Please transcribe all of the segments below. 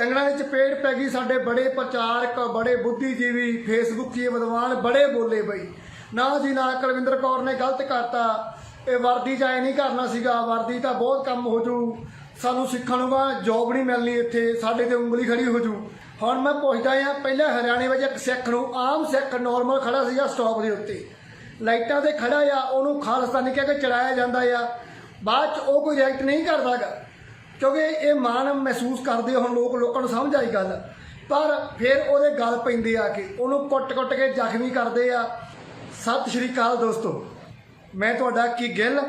ਕੰਗਣਾ ਦੀ ਚਪੇੜ ਪੈ ਗਈ, ਸਾਡੇ ਬੜੇ ਪ੍ਰਚਾਰਕ, ਬੜੇ ਬੁੱਧੀਜੀਵੀ ਫੇਸਬੁੱਕੀ ਵਿਦਵਾਨ ਬੜੇ ਬੋਲੇ ਬਈ। ਨਾ ਜੀ, ਨਾ ਕੁਲਵਿੰਦਰ ਕੌਰ ਨੇ ਗਲਤ ਕਰਤਾ। ਇਹ ਵਰਦੀ ਚ ਐ ਨਹੀਂ ਕਰਨਾ ਸੀਗਾ, ਵਰਦੀ ਤਾਂ ਬਹੁਤ ਕੰਮ ਹੋ ਜੂ। ਸਾਨੂੰ ਸਿੱਖਣ ਨੂੰ ਜੋਬ ਨਹੀਂ ਮਿਲਣੀ ਇੱਥੇ, ਸਾਡੇ ਤੇ ਉਂਗਲੀ ਖੜੀ ਹੋ ਜੂ। ਹੁਣ ਮੈਂ ਪੁੱਛਦਾ ਆ ਪਹਿਲਾਂ ਹਰਿਆਣੇ ਵਿੱਚ ਇੱਕ ਸਿੱਖ ਨੂੰ, ਆਮ ਸਿੱਖ ਨਾਰਮਲ ਖੜਾ ਸੀਗਾ ਸਟਾਪ ਦੇ ਉੱਤੇ। ਲਾਈਟਾਂ ਤੇ ਖੜਾ ਆ, ਉਹਨੂੰ ਖਾਲਸਤਾਨੀ ਕਹਿ ਕੇ ਚੜਾਇਆ ਜਾਂਦਾ ਆ। ਬਾਅਦ ਚ ਉਹ ਕੋਈ ਰਿਐਕਟ ਨਹੀਂ ਕਰਦਾਗਾ। ਕਿਉਂਕਿ ਇਹ ਮਾਣ ਮਹਿਸੂਸ ਕਰਦੇ ਹੁਣ ਲੋਕ ਲੋਕਾਂ ਨੂੰ ਸਮਝ ਆਈ ਗੱਲ। ਪਰ ਫਿਰ ਉਹਦੇ ਗੱਲ ਪੈਂਦੇ ਆ ਕੇ ਉਹਨੂੰ ਕੁੱਟ-ਕੁੱਟ ਕੇ ਜ਼ਖਮੀ ਕਰਦੇ ਆ। ਸਤਿ ਸ਼੍ਰੀ ਅਕਾਲ ਦੋਸਤੋ, ਮੈਂ ਤੁਹਾਡਾ ਕੀ ਗਿੱਲ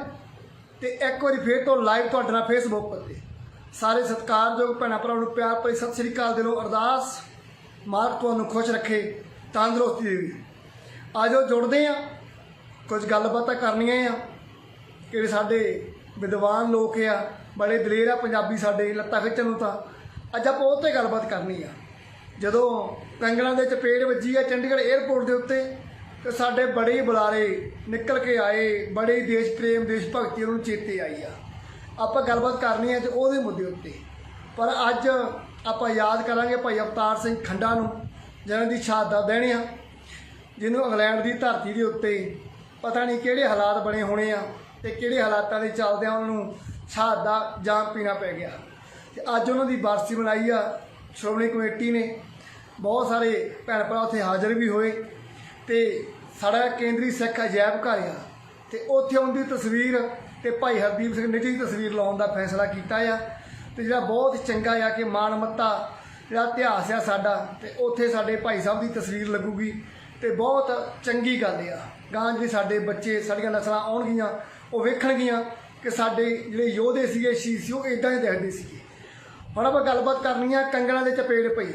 ਤੇ ਇੱਕ ਵਾਰੀ ਫੇਰ ਤੋਂ ਲਾਈਵ ਤੁਹਾਡੇ ਨਾਲ ਫੇਸਬੁੱਕ ਉੱਤੇ ਸਾਰੇ ਸਤਿਕਾਰਯੋਗ ਭੈਣਾਂ ਭਰਾਵਾਂ ਨੂੰ ਪਿਆਰ ਭਰੀ ਸਤਿ ਸ਼੍ਰੀ ਅਕਾਲ ਦਿਲੋਂ ਅਰਦਾਸ। ਮਾਲਕ ਤੁਹਾਨੂੰ ਖੁਸ਼ ਰੱਖੇ, ਤੰਦਰੁਸਤੀ ਦੇਵੇ। ਆਜੋ ਜੁੜਦੇ ਆ ਕੁਝ ਗੱਲਬਾਤਾਂ ਕਰਨੀਆਂ ਆ। ਕਿ ਸਾਡੇ ਵਿਦਵਾਨ ਲੋਕ ਆ ਬੜੇ ਦਲੇਰ ਆ ਪੰਜਾਬੀ ਸਾਡੇ, ਲੱਤਾਂ ਖਿੱਚਣ ਨੂੰ ਤਾਂ। ਅੱਜ ਆਪਾਂ ਉਹ ਤੇ ਗੱਲਬਾਤ ਕਰਨੀ ਆ। ਜਦੋਂ ਕੰਗਣਾ ਦੇ ਚਪੇੜ ਵੱਜੀ ਆ ਚੰਡੀਗੜ੍ਹ 에ਅਰਪੋਰਟ ਦੇ ਉੱਤੇ, ਤੇ ਸਾਡੇ ਬੜੇ ਹੀ ਬੁਲਾਰੇ ਨਿਕਲ ਕੇ ਆਏ, ਬੜੇ ਹੀ ਦੇਸ਼ ਪ੍ਰੇਮ, ਦੇਸ਼ ਭਗਤੀ ਉਹਨਾਂ ਨੂੰ ਚੇਤੇ ਆਈ ਆ। ਆਪਾਂ ਗੱਲਬਾਤ ਕਰਨੀ ਆ ਤੇ ਉਹਦੇ ਮੁੱਦੇ ਉੱਤੇ। ਪਰ ਅੱਜ ਆਪਾਂ ਯਾਦ ਕਰਾਂਗੇ ਭਾਈ ਅਵਤਾਰ ਸਿੰਘ ਖੰਡਾ ਨੂੰ, ਜਿਹਨਾਂ ਦੀ ਸ਼ਹਾਦਤ ਦੇਣੀ ਆ, ਜਿਹਨੂੰ ਇੰਗਲੈਂਡ ਦੀ ਧਰਤੀ ਦੇ ਉੱਤੇ ਪਤਾ ਨਹੀਂ ਕਿਹੜੇ ਹਾਲਾਤ ਬਣੇ ਹੋਣੇ ਆ ਤੇ ਕਿਹੜੇ ਹਾਲਾਤਾਂ ਦੇ ਚੱਲਦਿਆਂ ਉਹਨਾਂ ਨੂੰ ਸ਼ਹਾਦਤ ਦਾ ਜਾਮ ਪੀਣਾ ਪੈ ਗਿਆ। ਤੇ ਅੱਜ ਉਹਨਾਂ ਦੀ ਬਰਸੀ ਮਨਾਈ ਆ, ਸ਼੍ਰੋਮਣੀ ਕਮੇਟੀ ਨੇ। ਬਹੁਤ ਸਾਰੇ ਭੈਣ ਭਰਾ ਉੱਥੇ ਹਾਜ਼ਰ ਵੀ ਹੋਏ ਤੇ ਸਾਡਾ ਕੇਂਦਰੀ ਸਿੱਖ ਅਜਾਇਬ ਘਰ ਆ। ਤੇ ਉੱਥੇ ਉਹਦੀ ਤਸਵੀਰ ਤੇ ਭਾਈ ਹਰਦੀਪ ਸਿੰਘ ਨਿੱਜੀ ਦੀ ਤਸਵੀਰ ਲਾਉਣ ਦਾ ਫੈਸਲਾ ਕੀਤਾ ਆ। ਤੇ ਜਿਹੜਾ ਬਹੁਤ ਚੰਗਾ ਆ ਕਿ ਮਾਨਮੱਤਾ ਜਿਹੜਾ ਇਤਿਹਾਸ ਆ ਸਾਡਾ, ਤੇ ਉੱਥੇ ਸਾਡੇ ਭਾਈ ਸਾਹਿਬ ਦੀ ਤਸਵੀਰ ਲੱਗੂਗੀ। ਤੇ ਬਹੁਤ ਚੰਗੀ ਗੱਲ ਆ। ਗਾਂ ਜਿਹੜੇ ਸਾਡੇ ਬੱਚੇ, ਸਾਡੀਆਂ ਨਸਲਾਂ ਆਉਣਗੀਆਂ, ਉਹ ਵੇਖਣਗੀਆਂ। ਕਿ ਸਾਡੇ ਜਿਹੜੇ ਯੋਧੇ ਸੀਗੇ, ਸ਼ਹੀਦ ਸੀ, ਉਹ ਇਦਾਂ ਹੀ ਦਿਖਦੇ ਸੀਗੇ। ਹੁਣ ਆਪਾਂ ਗੱਲਬਾਤ ਕਰਨੀ ਆ ਕੰਗਣਾ ਦੇ ਚਪੇੜ ਪਈ।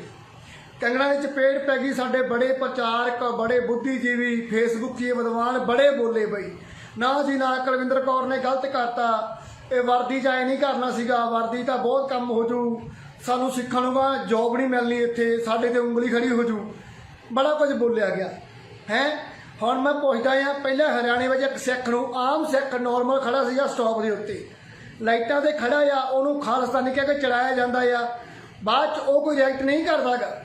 ਕੰਗਣਾ ਦੀ ਚਪੇੜ ਪੈ ਗਈ, ਸਾਡੇ ਬੜੇ ਪ੍ਰਚਾਰਕ, ਬੜੇ ਬੁੱਧੀਜੀਵੀ ਫੇਸਬੁੱਕੀ ਵਿਦਵਾਨ ਬੜੇ ਬੋਲੇ ਬਈ। ਨਾ ਜੀ, ਨਾ ਕੁਲਵਿੰਦਰ ਕੌਰ ਨੇ ਗਲਤ ਕਰਤਾ। ਇਹ ਵਰਦੀ ਚ ਨਹੀਂ ਕਰਨਾ ਸੀਗਾ, ਵਰਦੀ ਤਾਂ ਬਹੁਤ ਕੰਮ ਹੋ ਜੂ। ਸਾਨੂੰ ਸਿੱਖਣ ਨੂੰ ਜੋਬ ਨਹੀਂ ਮਿਲਣੀ ਇੱਥੇ, ਸਾਡੇ ਤੇ ਉਂਗਲੀ ਖੜੀ ਹੋ ਜੂ। ਬੜਾ ਕੁਝ ਬੋਲਿਆ ਗਿਆ। ਹੈ? ਹੁਣ ਮੈਂ ਪੁੱਛਦਾ ਆ ਪਹਿਲਾਂ ਹਰਿਆਣੇ ਵਿੱਚ ਇੱਕ ਸਿੱਖ ਨੂੰ, ਆਮ ਸਿੱਖ ਨਾਰਮਲ ਖੜਾ ਸੀਗਾ ਸਟਾਪ ਦੇ ਉੱਤੇ। ਲਾਈਟਾਂ ਤੇ ਖੜਾ ਆ, ਉਹਨੂੰ ਖਾਲਸਤਾਨੀ ਕਹਿ ਕੇ ਚੜਾਇਆ ਜਾਂਦਾ ਆ। ਬਾਅਦ ਚ ਉਹ ਕੋਈ ਰਿਐਕਟ ਨਹੀਂ ਕਰਦਾਗਾ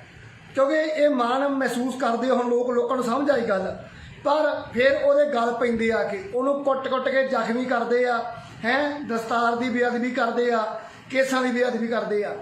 ਕਿਉਂਕਿ ਇਹ ਮਾਣ ਮਹਿਸੂਸ ਕਰਦੇ ਹੁਣ ਲੋਕ ਲੋਕਾਂ ਨੂੰ ਸਮਝ ਆਈ ਗੱਲ। ਪਰ ਫਿਰ ਉਹਦੇ ਗੱਲ ਪੈਂਦੇ ਆ ਕੇ ਉਹਨੂੰ ਕੁੱਟ-ਕੁੱਟ ਕੇ ਜ਼ਖਮੀ ਕਰਦੇ ਆ, ਹੈ, ਦਸਤਾਰ ਦੀ ਬੇਅਦਬੀ ਕਰਦੇ ਆ, ਕੇਸਾਂ ਦੀ ਬੇਅਦਬੀ ਕਰਦੇ ਆ।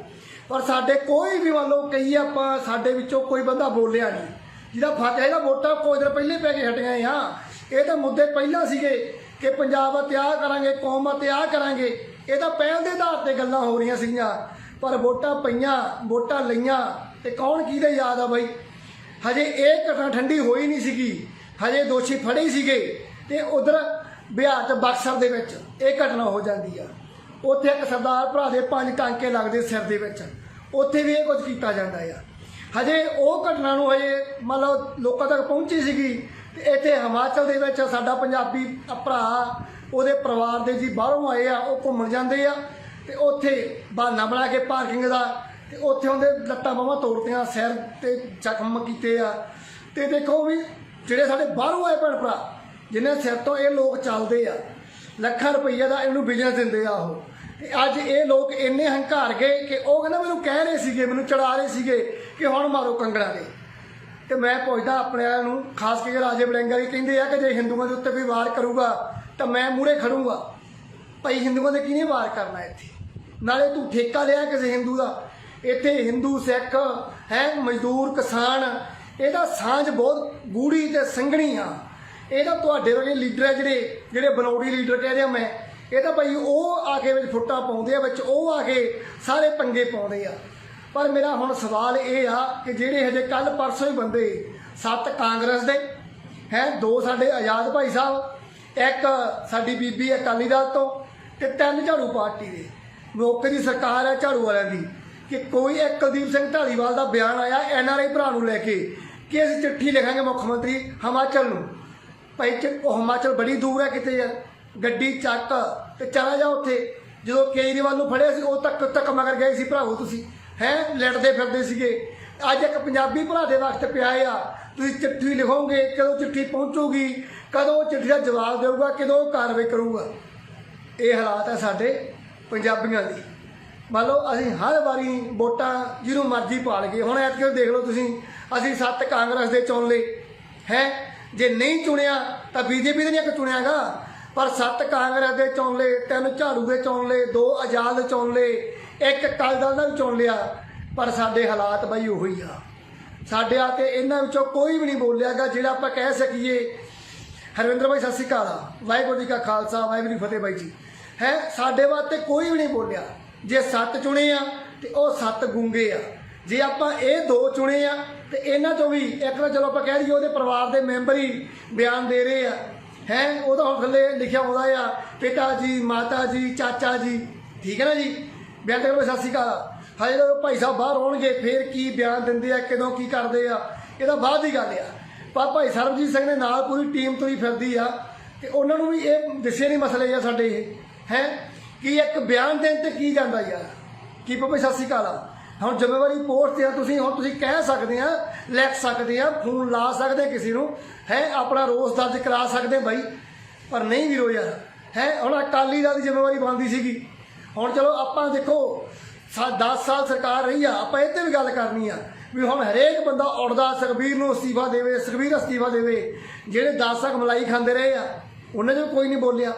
ਪਰ ਸਾਡੇ ਕੋਈ ਵੀ ਮੰਨ ਲਓ ਕਈ ਆਪਾਂ, ਸਾਡੇ ਵਿੱਚੋਂ ਕੋਈ ਬੰਦਾ ਬੋਲਿਆ ਨਹੀਂ। ਜਿਹਦਾ ਫ਼ਰਕ ਹੈਗਾ ਵੋਟਾਂ ਕੋਈ ਦਿਨ ਪਹਿਲੇ ਪੈ ਕੇ ਹਟੀਆਂ ਆ। ਇਹ ਤਾਂ ਮੁੱਦੇ ਪਹਿਲਾਂ ਸੀਗੇ ਕਿ ਪੰਜਾਬ ਅਤੇ ਆਹ ਕਰਾਂਗੇ, ਕੌਮ ਅਤੇ ਆਹ ਕਰਾਂਗੇ। ਇਹ ਤਾਂ ਪਹਿਲ ਦੇ ਆਧਾਰ ਤੇ ਗੱਲਾਂ ਹੋ ਰਹੀਆਂ ਸੀਗੀਆਂ। ਪਰ ਵੋਟਾਂ ਪਈਆਂ, ਵੋਟਾਂ ਲਈਆਂ ਤੇ ਕੌਣ ਕਿਹਦੇ ਯਾਦ ਆ ਬਾਈ? ਹਜੇ ਇਹ ਘਟਨਾ ਠੰਡੀ ਹੋਈ ਨਹੀਂ ਸੀਗੀ। ਹਜੇ ਦੋਸ਼ੀ ਫੜੇ ਸੀਗੇ ਤੇ ਉਧਰ ਬਿਹਾਰ ਚ ਬਕਸਰ ਦੇ ਵਿੱਚ ਇਹ ਘਟਨਾ ਹੋ ਜਾਂਦੀ ਆ। ਉੱਥੇ ਇੱਕ ਸਰਦਾਰ ਭਰਾ ਦੇ ਪੰਜ ਟਾਂਕੇ ਲੱਗਦੇ ਸਿਰ ਦੇ ਵਿੱਚ। ਉੱਥੇ ਵੀ ਇਹ ਕੁਝ ਕੀਤਾ ਜਾਂਦਾ ਆ। ਹਜੇ ਉਹ ਘਟਨਾ ਨੂੰ ਹਜੇ ਮੰਨ ਲਓ ਲੋਕਾਂ ਤੱਕ ਪਹੁੰਚੀ ਸੀਗੀ, ਤੇ ਇੱਥੇ ਹਿਮਾਚਲ ਦੇ ਵਿੱਚ ਸਾਡਾ ਪੰਜਾਬੀ ਭਰਾ, ਉਹਦੇ ਪਰਿਵਾਰ ਦੇ ਜੀ ਬਾਹਰੋਂ ਆਏ ਆ, ਉਹ ਘੁੰਮਣ ਜਾਂਦੇ ਆ, ਤੇ ਉੱਥੇ ਬਹਾਨਾ ਬਣਾ ਕੇ ਪਾਰਕਿੰਗ ਦਾ, ਤੇ ਉੱਥੇ ਉਹਦੇ ਲੱਤਾਂ ਬਾਹਾਂ ਤੋੜਤੀਆਂ, ਸਿਰ ਤੇ ਜ਼ਖਮ ਕੀਤੇ ਆ। ਤੇ ਦੇਖੋ ਵੀ ਜਿਹੜੇ ਸਾਡੇ ਬਾਹਰੋਂ ਆਏ ਭੈਣ ਭਰਾ, ਜਿਨ੍ਹਾਂ ਸਿਰ ਤੋਂ ਇਹ ਲੋਕ ਚੱਲਦੇ ਆ, ਲੱਖਾਂ ਰੁਪਈਆ ਦਾ ਇਹਨੂੰ ਬਿਜ਼ਨਸ ਦਿੰਦੇ ਆ ਉਹ। ਅੱਜ ਇਹ ਲੋਕ ਇੰਨੇ ਹੰਕਾਰ ਗਏ ਕਿ ਉਹ ਕਹਿੰਦਾ ਮੈਨੂੰ ਕਹਿ ਰਹੇ ਸੀਗੇ, ਮੈਨੂੰ ਚੜਾ ਰਹੇ ਸੀਗੇ ਕਿ ਹੁਣ ਮਾਰੋ ਕੰਗਣਾ ਦੇ। ਤੇ ਮੈਂ ਪੁੱਛਦਾ ਆਪਣੇ ਵਾਲਿਆਂ ਨੂੰ, ਖਾਸ ਕਰਕੇ ਰਾਜੇ ਬਲੈਂਗਾ ਜੀ ਕਹਿੰਦੇ ਆ ਕਿ ਜੇ ਹਿੰਦੂਆਂ ਦੇ ਉੱਤੇ ਕੋਈ ਵਾਰ ਕਰੂਗਾ ਤਾਂ ਮੈਂ ਮੂਹਰੇ ਖੜੂੰਗਾ। ਭਾਈ ਹਿੰਦੂਆਂ ਦੇ ਕਿਹਨੇ ਵਾਰ ਕਰਨਾ ਇੱਥੇ? ਨਾਲੇ ਤੂੰ ਠੇਕਾ ਲਿਆ ਕਿਸੇ ਹਿੰਦੂ ਦਾ। ਇੱਥੇ ਹਿੰਦੂ ਸਿੱਖ ਹੈ, ਮਜ਼ਦੂਰ, ਕਿਸਾਨ, ਇਹਦਾ ਸਾਂਝ ਬਹੁਤ ਗੂੜੀ ਤੇ ਸੰਘਣੀ ਆ। ਇਹਦਾ ਤੁਹਾਡੇ ਵਰਗੇ ਲੀਡਰ ਆ ਜਿਹੜੇ ਜਿਹੜੇ ਬਨੌੜੀ ਲੀਡਰ ਕਹਿ ਰਿਹਾ ਮੈਂ। ਇਹ ਤਾਂ ਭਾਈ ਉਹ ਆ ਕੇ ਵਿੱਚ ਫੁੱਟਾ ਪਾਉਂਦੇ ਆ, ਵਿੱਚ ਉਹ ਆ ਕੇ ਸਾਰੇ ਪੰਗੇ ਪਾਉਂਦੇ ਆ। ਪਰ ਮੇਰਾ ਹੁਣ ਸਵਾਲ ਇਹ ਆ ਕਿ ਜਿਹੜੇ ਹਜੇ ਕੱਲ ਪਰਸੋਂ ਹੀ ਬੰਦੇ ਸੱਤ ਕਾਂਗਰਸ ਦੇ, ਹੈ, ਦੋ ਸਾਡੇ ਆਜ਼ਾਦ ਭਾਈ ਸਾਹਿਬ, ਇੱਕ ਸਾਡੀ ਬੀਬੀ ਅਕਾਲੀ ਦਲ ਤੋਂ ਤੇ ਤਿੰਨ ਝਾੜੂ ਪਾਰਟੀ ਦੇ। ਮੌਕੇ ਦੀ ਸਰਕਾਰ ਹੈ ਝਾੜੂ ਵਾਲਿਆਂ ਦੀ। ਕਿ ਕੋਈ ਇੱਕ ਕੁਲਦੀਪ ਸਿੰਘ ਢਾਲੀਵਾਲ ਦਾ ਬਿਆਨ ਆਇਆ ਐਨਆਰਆਈ ਭਰਾ ਨੂੰ ਲੈ ਕੇ ਕਿ ਅਸੀਂ ਚਿੱਠੀ ਲਿਖਾਂਗੇ ਮੁੱਖ ਮੰਤਰੀ ਹਿਮਾਚਲ ਨੂੰ। ਭਾਈ ਚ ਹਿਮਾਚਲ ਬੜੀ ਦੂਰ ਹੈ ਕਿਤੇ ਯਾਰ। ਗੱਡੀ ਚੱਕ ਤੇ ਚਲਾ ਜਾ ਉੱਥੇ। ਜਦੋਂ ਕੇਜਰੀਵਾਲ ਨੂੰ ਫੜਿਆ ਸੀ, ਉਹ ਤੱਕ ਤੱਕ ਮਗਰ ਗਏ ਸੀ, ਭਰਾਵੋ ਤੁਸੀਂ। ਹੈ? ਲੜਦੇ ਫਿਰਦੇ ਸੀਗੇ। ਅੱਜ ਇੱਕ ਪੰਜਾਬੀ ਭਰਾ ਦੇ ਵਕਤ ਪਿਆ ਆ। ਤੁਸੀਂ ਚਿੱਠੀ ਲਿਖੋਗੇ, ਕਦੋਂ ਚਿੱਠੀ ਪਹੁੰਚੂਗੀ, ਕਦੋਂ ਚਿੱਠੀ ਦਾ ਜਵਾਬ ਦੇਊਗਾ, ਕਦੋਂ ਉਹ ਕਾਰਵਾਈ ਕਰੂਗਾ। ਇਹ ਹਾਲਾਤ ਹੈ ਸਾਡੇ ਪੰਜਾਬੀਆਂ ਦੀ। ਮੰਨ ਲਓ, ਅਸੀਂ ਹਰ ਵਾਰੀ ਵੋਟਾਂ ਜਿਹਨੂੰ ਮਰਜ਼ੀ ਪਾ ਲਈਏ ਹੁਣ ਐਤਕੀ ਦੇਖ ਲਓ ਤੁਸੀਂ, ਅਸੀਂ ਸੱਤ ਕਾਂਗਰਸ ਦੇ ਚੁਣ ਲਏ। ਹੈ? ਜੇ ਨਹੀਂ ਚੁਣਿਆ, ਤਾਂ ਬੀਜੇਪੀ ਦੇ ਨਹੀਂ ਇੱਕ ਚੁਣਿਆਗਾ। ਪਰ ਸੱਤ ਕਾਂਗਰਸ ਦੇ ਚੁਣ ਲਏ, ਤਿੰਨ ਝਾੜੂ ਦੇ ਚੋਣ ਲਏ, ਦੋ ਆਜ਼ਾਦ ਚੁਣ ਲਏ, ਇੱਕ ਅਕਾਲੀ ਦਲ ਦਾ ਵੀ ਚੁਣ ਲਿਆ, ਪਰ ਸਾਡੇ ਹਾਲਾਤ ਬਈ ਉਹੀ ਆ। ਸਾਡੇ ਆ ਤੇ ਇਹਨਾਂ ਵਿੱਚੋਂ ਕੋਈ ਵੀ ਨਹੀਂ ਬੋਲਿਆਗਾ ਜਿਹੜਾ ਆਪਾਂ ਕਹਿ ਸਕੀਏ। ਹਰਵਿੰਦਰ ਭਾਈ ਸਤਿ ਸ਼੍ਰੀ ਅਕਾਲ ਵਾਹਿਗੁਰੂ ਜੀ ਕਾ ਖਾਲਸਾ, ਵਾਹਿਗੁਰੂ ਜੀ ਫਤਿਹ ਬਾਈ ਜੀ। ਹੈ, ਸਾਡੇ ਵਾਸਤੇ ਕੋਈ ਵੀ ਨਹੀਂ ਬੋਲਿਆ। ਜੇ ਸੱਤ ਚੁਣੇ ਆ, ਤੇ ਉਹ ਸੱਤ ਗੁੰਗੇ ਆ। ਜੇ ਆਪਾਂ ਇਹ ਦੋ ਚੁਣੇ ਆ, ਤੇ ਇਹਨਾਂ ਚੋਂ ਵੀ, ਇੱਕ ਤਾਂ ਚਲੋ ਆਪਾਂ ਕਹਿ ਲਈਏ ਉਹਦੇ ਪਰਿਵਾਰ ਦੇ ਮੈਂਬਰ ਹੀ ਬਿਆਨ ਦੇ ਰਹੇ ਆ। ਹੈ ਉਹਦਾ ਹੁਣ ਥੱਲੇ ਲਿਖਿਆ ਹੁੰਦਾ ਆ, ਪਿਤਾ ਜੀ, ਮਾਤਾ ਜੀ, ਚਾਚਾ ਜੀ। ਠੀਕ ਹੈ ਨਾ ਜੀ? ਬਿਆਨ ਦੇ ਸਤਿ ਸ਼੍ਰੀ ਅਕਾਲ। ਹਜੇ ਜਦੋਂ ਭਾਈ ਸਾਹਿਬ ਬਾਹਰ ਆਉਣਗੇ, ਫੇਰ ਕੀ ਬਿਆਨ ਦਿੰਦੇ ਆ, ਕਦੋਂ ਕੀ ਕਰਦੇ ਆ? ਇਹਦਾ ਬਾਅਦ ਦੀ ਗੱਲ ਆ। ਪਰ ਭਾਈ ਸਰਬਜੀਤ ਸਿੰਘ ਦੇ ਨਾਲ ਪੂਰੀ ਟੀਮ ਤੋਂ ਹੀ ਫਿਰਦੀ ਆ, ਤੇ ਉਹਨਾਂ ਨੂੰ ਵੀ ਇਹ ਦਿਸੇ ਨਹੀਂ ਮਸਲੇ ਆ ਸਾਡੇ ਇਹ। ਹੈ? ਕਿ ਇੱਕ ਬਿਆਨ ਦੇਣ ਤੇ ਕੀ ਜਾਂਦਾ ਯਾਰ? ਕੀ ਪਪੇ ਸਤਿ ਸ਼੍ਰੀ ਅਕਾਲ ਆ। ਹੁਣ ਜ਼ਿੰਮੇਵਾਰੀ ਪੋਸਟ ਤੇ ਆ, ਤੁਸੀਂ ਹੁਣ ਤੁਸੀਂ ਕਹਿ ਸਕਦੇ ਆ, ਲਿਖ ਸਕਦੇ ਆ, ਫੋਨ ਲਾ ਸਕਦੇ ਕਿਸੇ ਨੂੰ, ਹੈ, ਆਪਣਾ ਰੋਸ ਦਰਜ ਕਰਾ ਸਕਦੇ ਬਾਈ, ਪਰ ਨਹੀਂ ਵੀਰੋ ਯਾਰ, ਹੈ, ਹੁਣ ਅਕਾਲੀ ਦਲ ਦੀ ਜ਼ਿੰਮੇਵਾਰੀ ਬਣਦੀ ਸੀਗੀ। ਹੁਣ ਚਲੋ ਆਪਾਂ ਦੇਖੋ 10 ਸਾਲ ਸਰਕਾਰ ਰਹੀ ਆ, ਆਪਾਂ ਇਹ ਤੇ ਵੀ ਗੱਲ ਕਰਨੀ ਆ, ਵੀ ਹੁਣ ਹਰੇਕ ਬੰਦਾ ਉੜਦਾ, ਸੁਖਬੀਰ ਨੂੰ ਅਸਤੀਫਾ ਦੇਵੇ, ਸੁਖਬੀਰ ਅਸਤੀਫਾ ਦੇਵੇ, ਜਿਹੜੇ 10 ਤੱਕ ਮਲਾਈ ਖਾਂਦੇ ਰਹੇ ਆ, ਉਹਨਾਂ 'ਚ ਕੋਈ ਨਹੀਂ ਬੋਲਿਆ।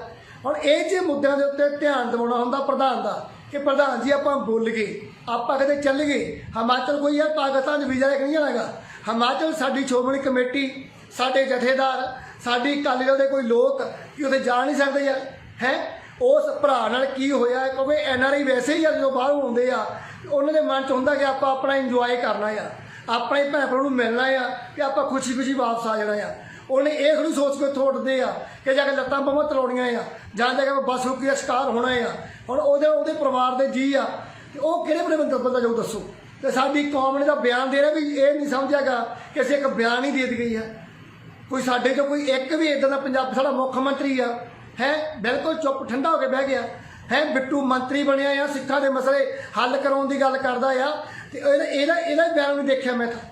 ਹੁਣ ਇਹ ਜੇ ਮੁੱਦਿਆਂ ਦੇ ਉੱਤੇ ਧਿਆਨ ਦਿਵਾਉਣਾ ਹੁੰਦਾ, ਪ੍ਰਧਾਨ ਦਾ ਕਿ ਪ੍ਰਧਾਨ ਜੀ, ਆਪਾਂ ਬੋਲ ਗਏ। ਆਪਾਂ ਕਦੇ ਚੱਲ ਗਏ। ਹਿਮਾਚਲ ਕੋਈ ਯਾਰ ਪਾਕਿਸਤਾਨ 'ਚ ਵੀਜ਼ਾ ਲੈ ਕੇ ਨਹੀਂ ਜਾਣਾਗਾ ਹਿਮਾਚਲ ਸਾਡੀ ਸ਼੍ਰੋਮਣੀ ਕਮੇਟੀ, ਸਾਡੇ ਜਥੇਦਾਰ, ਸਾਡੀ ਅਕਾਲੀ ਦਲ ਦੇ ਕੋਈ ਲੋਕ ਕਿ ਉੱਥੇ ਜਾ ਨਹੀਂ ਸਕਦੇ ਯਾਰ? ਹੈ? ਉਸ ਭਰਾ ਨਾਲ ਕੀ ਹੋਇਆ? ਕਿਉਂਕਿ ਐਨ ਆਰ ਆਈ ਵੈਸੇ ਹੀ ਆ, ਜਦੋਂ ਬਾਹਰ ਆਉਂਦੇ ਆ, ਉਹਨਾਂ ਦੇ ਮਨ ਚ ਹੁੰਦਾ ਕਿ ਆਪਾਂ ਆਪਣਾ ਇੰਜੋਏ ਕਰਨਾ ਆ। ਆਪਣੇ ਭੈਣ ਭਰਾ ਨੂੰ ਮਿਲਣਾ ਆ, ਕਿ ਆਪਾਂ ਖੁਸ਼ੀ ਖੁਸ਼ੀ ਵਾਪਸ ਆ ਜਾਣਾ ਆ। ਉਹਨੇ ਇਹ ਖੜੀ ਸੋਚ ਕੇ ਉੱਥੋਂ ਉੱਠਦੇ ਆ ਕਿ ਜਾ ਕੇ ਲੱਤਾਂ ਬਾਹਾਂ ਤਲਾਉਣੀਆਂ ਆ, ਜਾਂ ਜਾ ਕੇ ਬੱਸ ਰੁਕੀ ਦਾ ਸ਼ਿਕਾਰ ਹੋਣਾ ਆ। ਹੁਣ ਉਹਦੇ ਉਹਦੇ ਪਰਿਵਾਰ ਦੇ ਜੀ ਆ, ਤੇ ਉਹ ਕਿਹੜੇ ਬੜੇ ਬੰਦਾ ਬੰਦਾ ਜੋ ਦੱਸੋ? ਤੇ ਸਾਡੀ ਕੌਮ ਨੇ ਤਾਂ ਬਿਆਨ ਦੇ ਰਿਹਾ ਵੀ ਇਹ ਨਹੀਂ ਸਮਝਿਆਗਾ ਕਿ ਅਸੀਂ ਇੱਕ ਬਿਆਨ ਹੀ ਦੇ ਦਿੱਤੀ ਗਈ ਆ। ਕੋਈ ਸਾਡੇ ਚੋਂ ਕੋਈ ਇੱਕ ਵੀ ਇਦਾਂ ਦਾ ਪੰਜਾਬ, ਸਾਡਾ ਮੁੱਖ ਮੰਤਰੀ ਆ, ਹੈ, ਬਿਲਕੁਲ ਚੁੱਪ ਠੰਡਾ ਹੋ ਕੇ ਬਹਿ ਗਿਆ। ਹੈ, ਬਿੱਟੂ ਮੰਤਰੀ ਬਣਿਆ ਆ, ਸਿੱਖਾਂ ਦੇ ਮਸਲੇ ਹੱਲ ਕਰਾਉਣ ਦੀ ਗੱਲ ਕਰਦਾ ਆ, ਤੇ ਇਹਦਾ ਇਹਦਾ ਇਹਦਾ ਬਿਆਨ ਵੀ ਦੇਖਿਆ ਮੈਂ ਤਾਂ।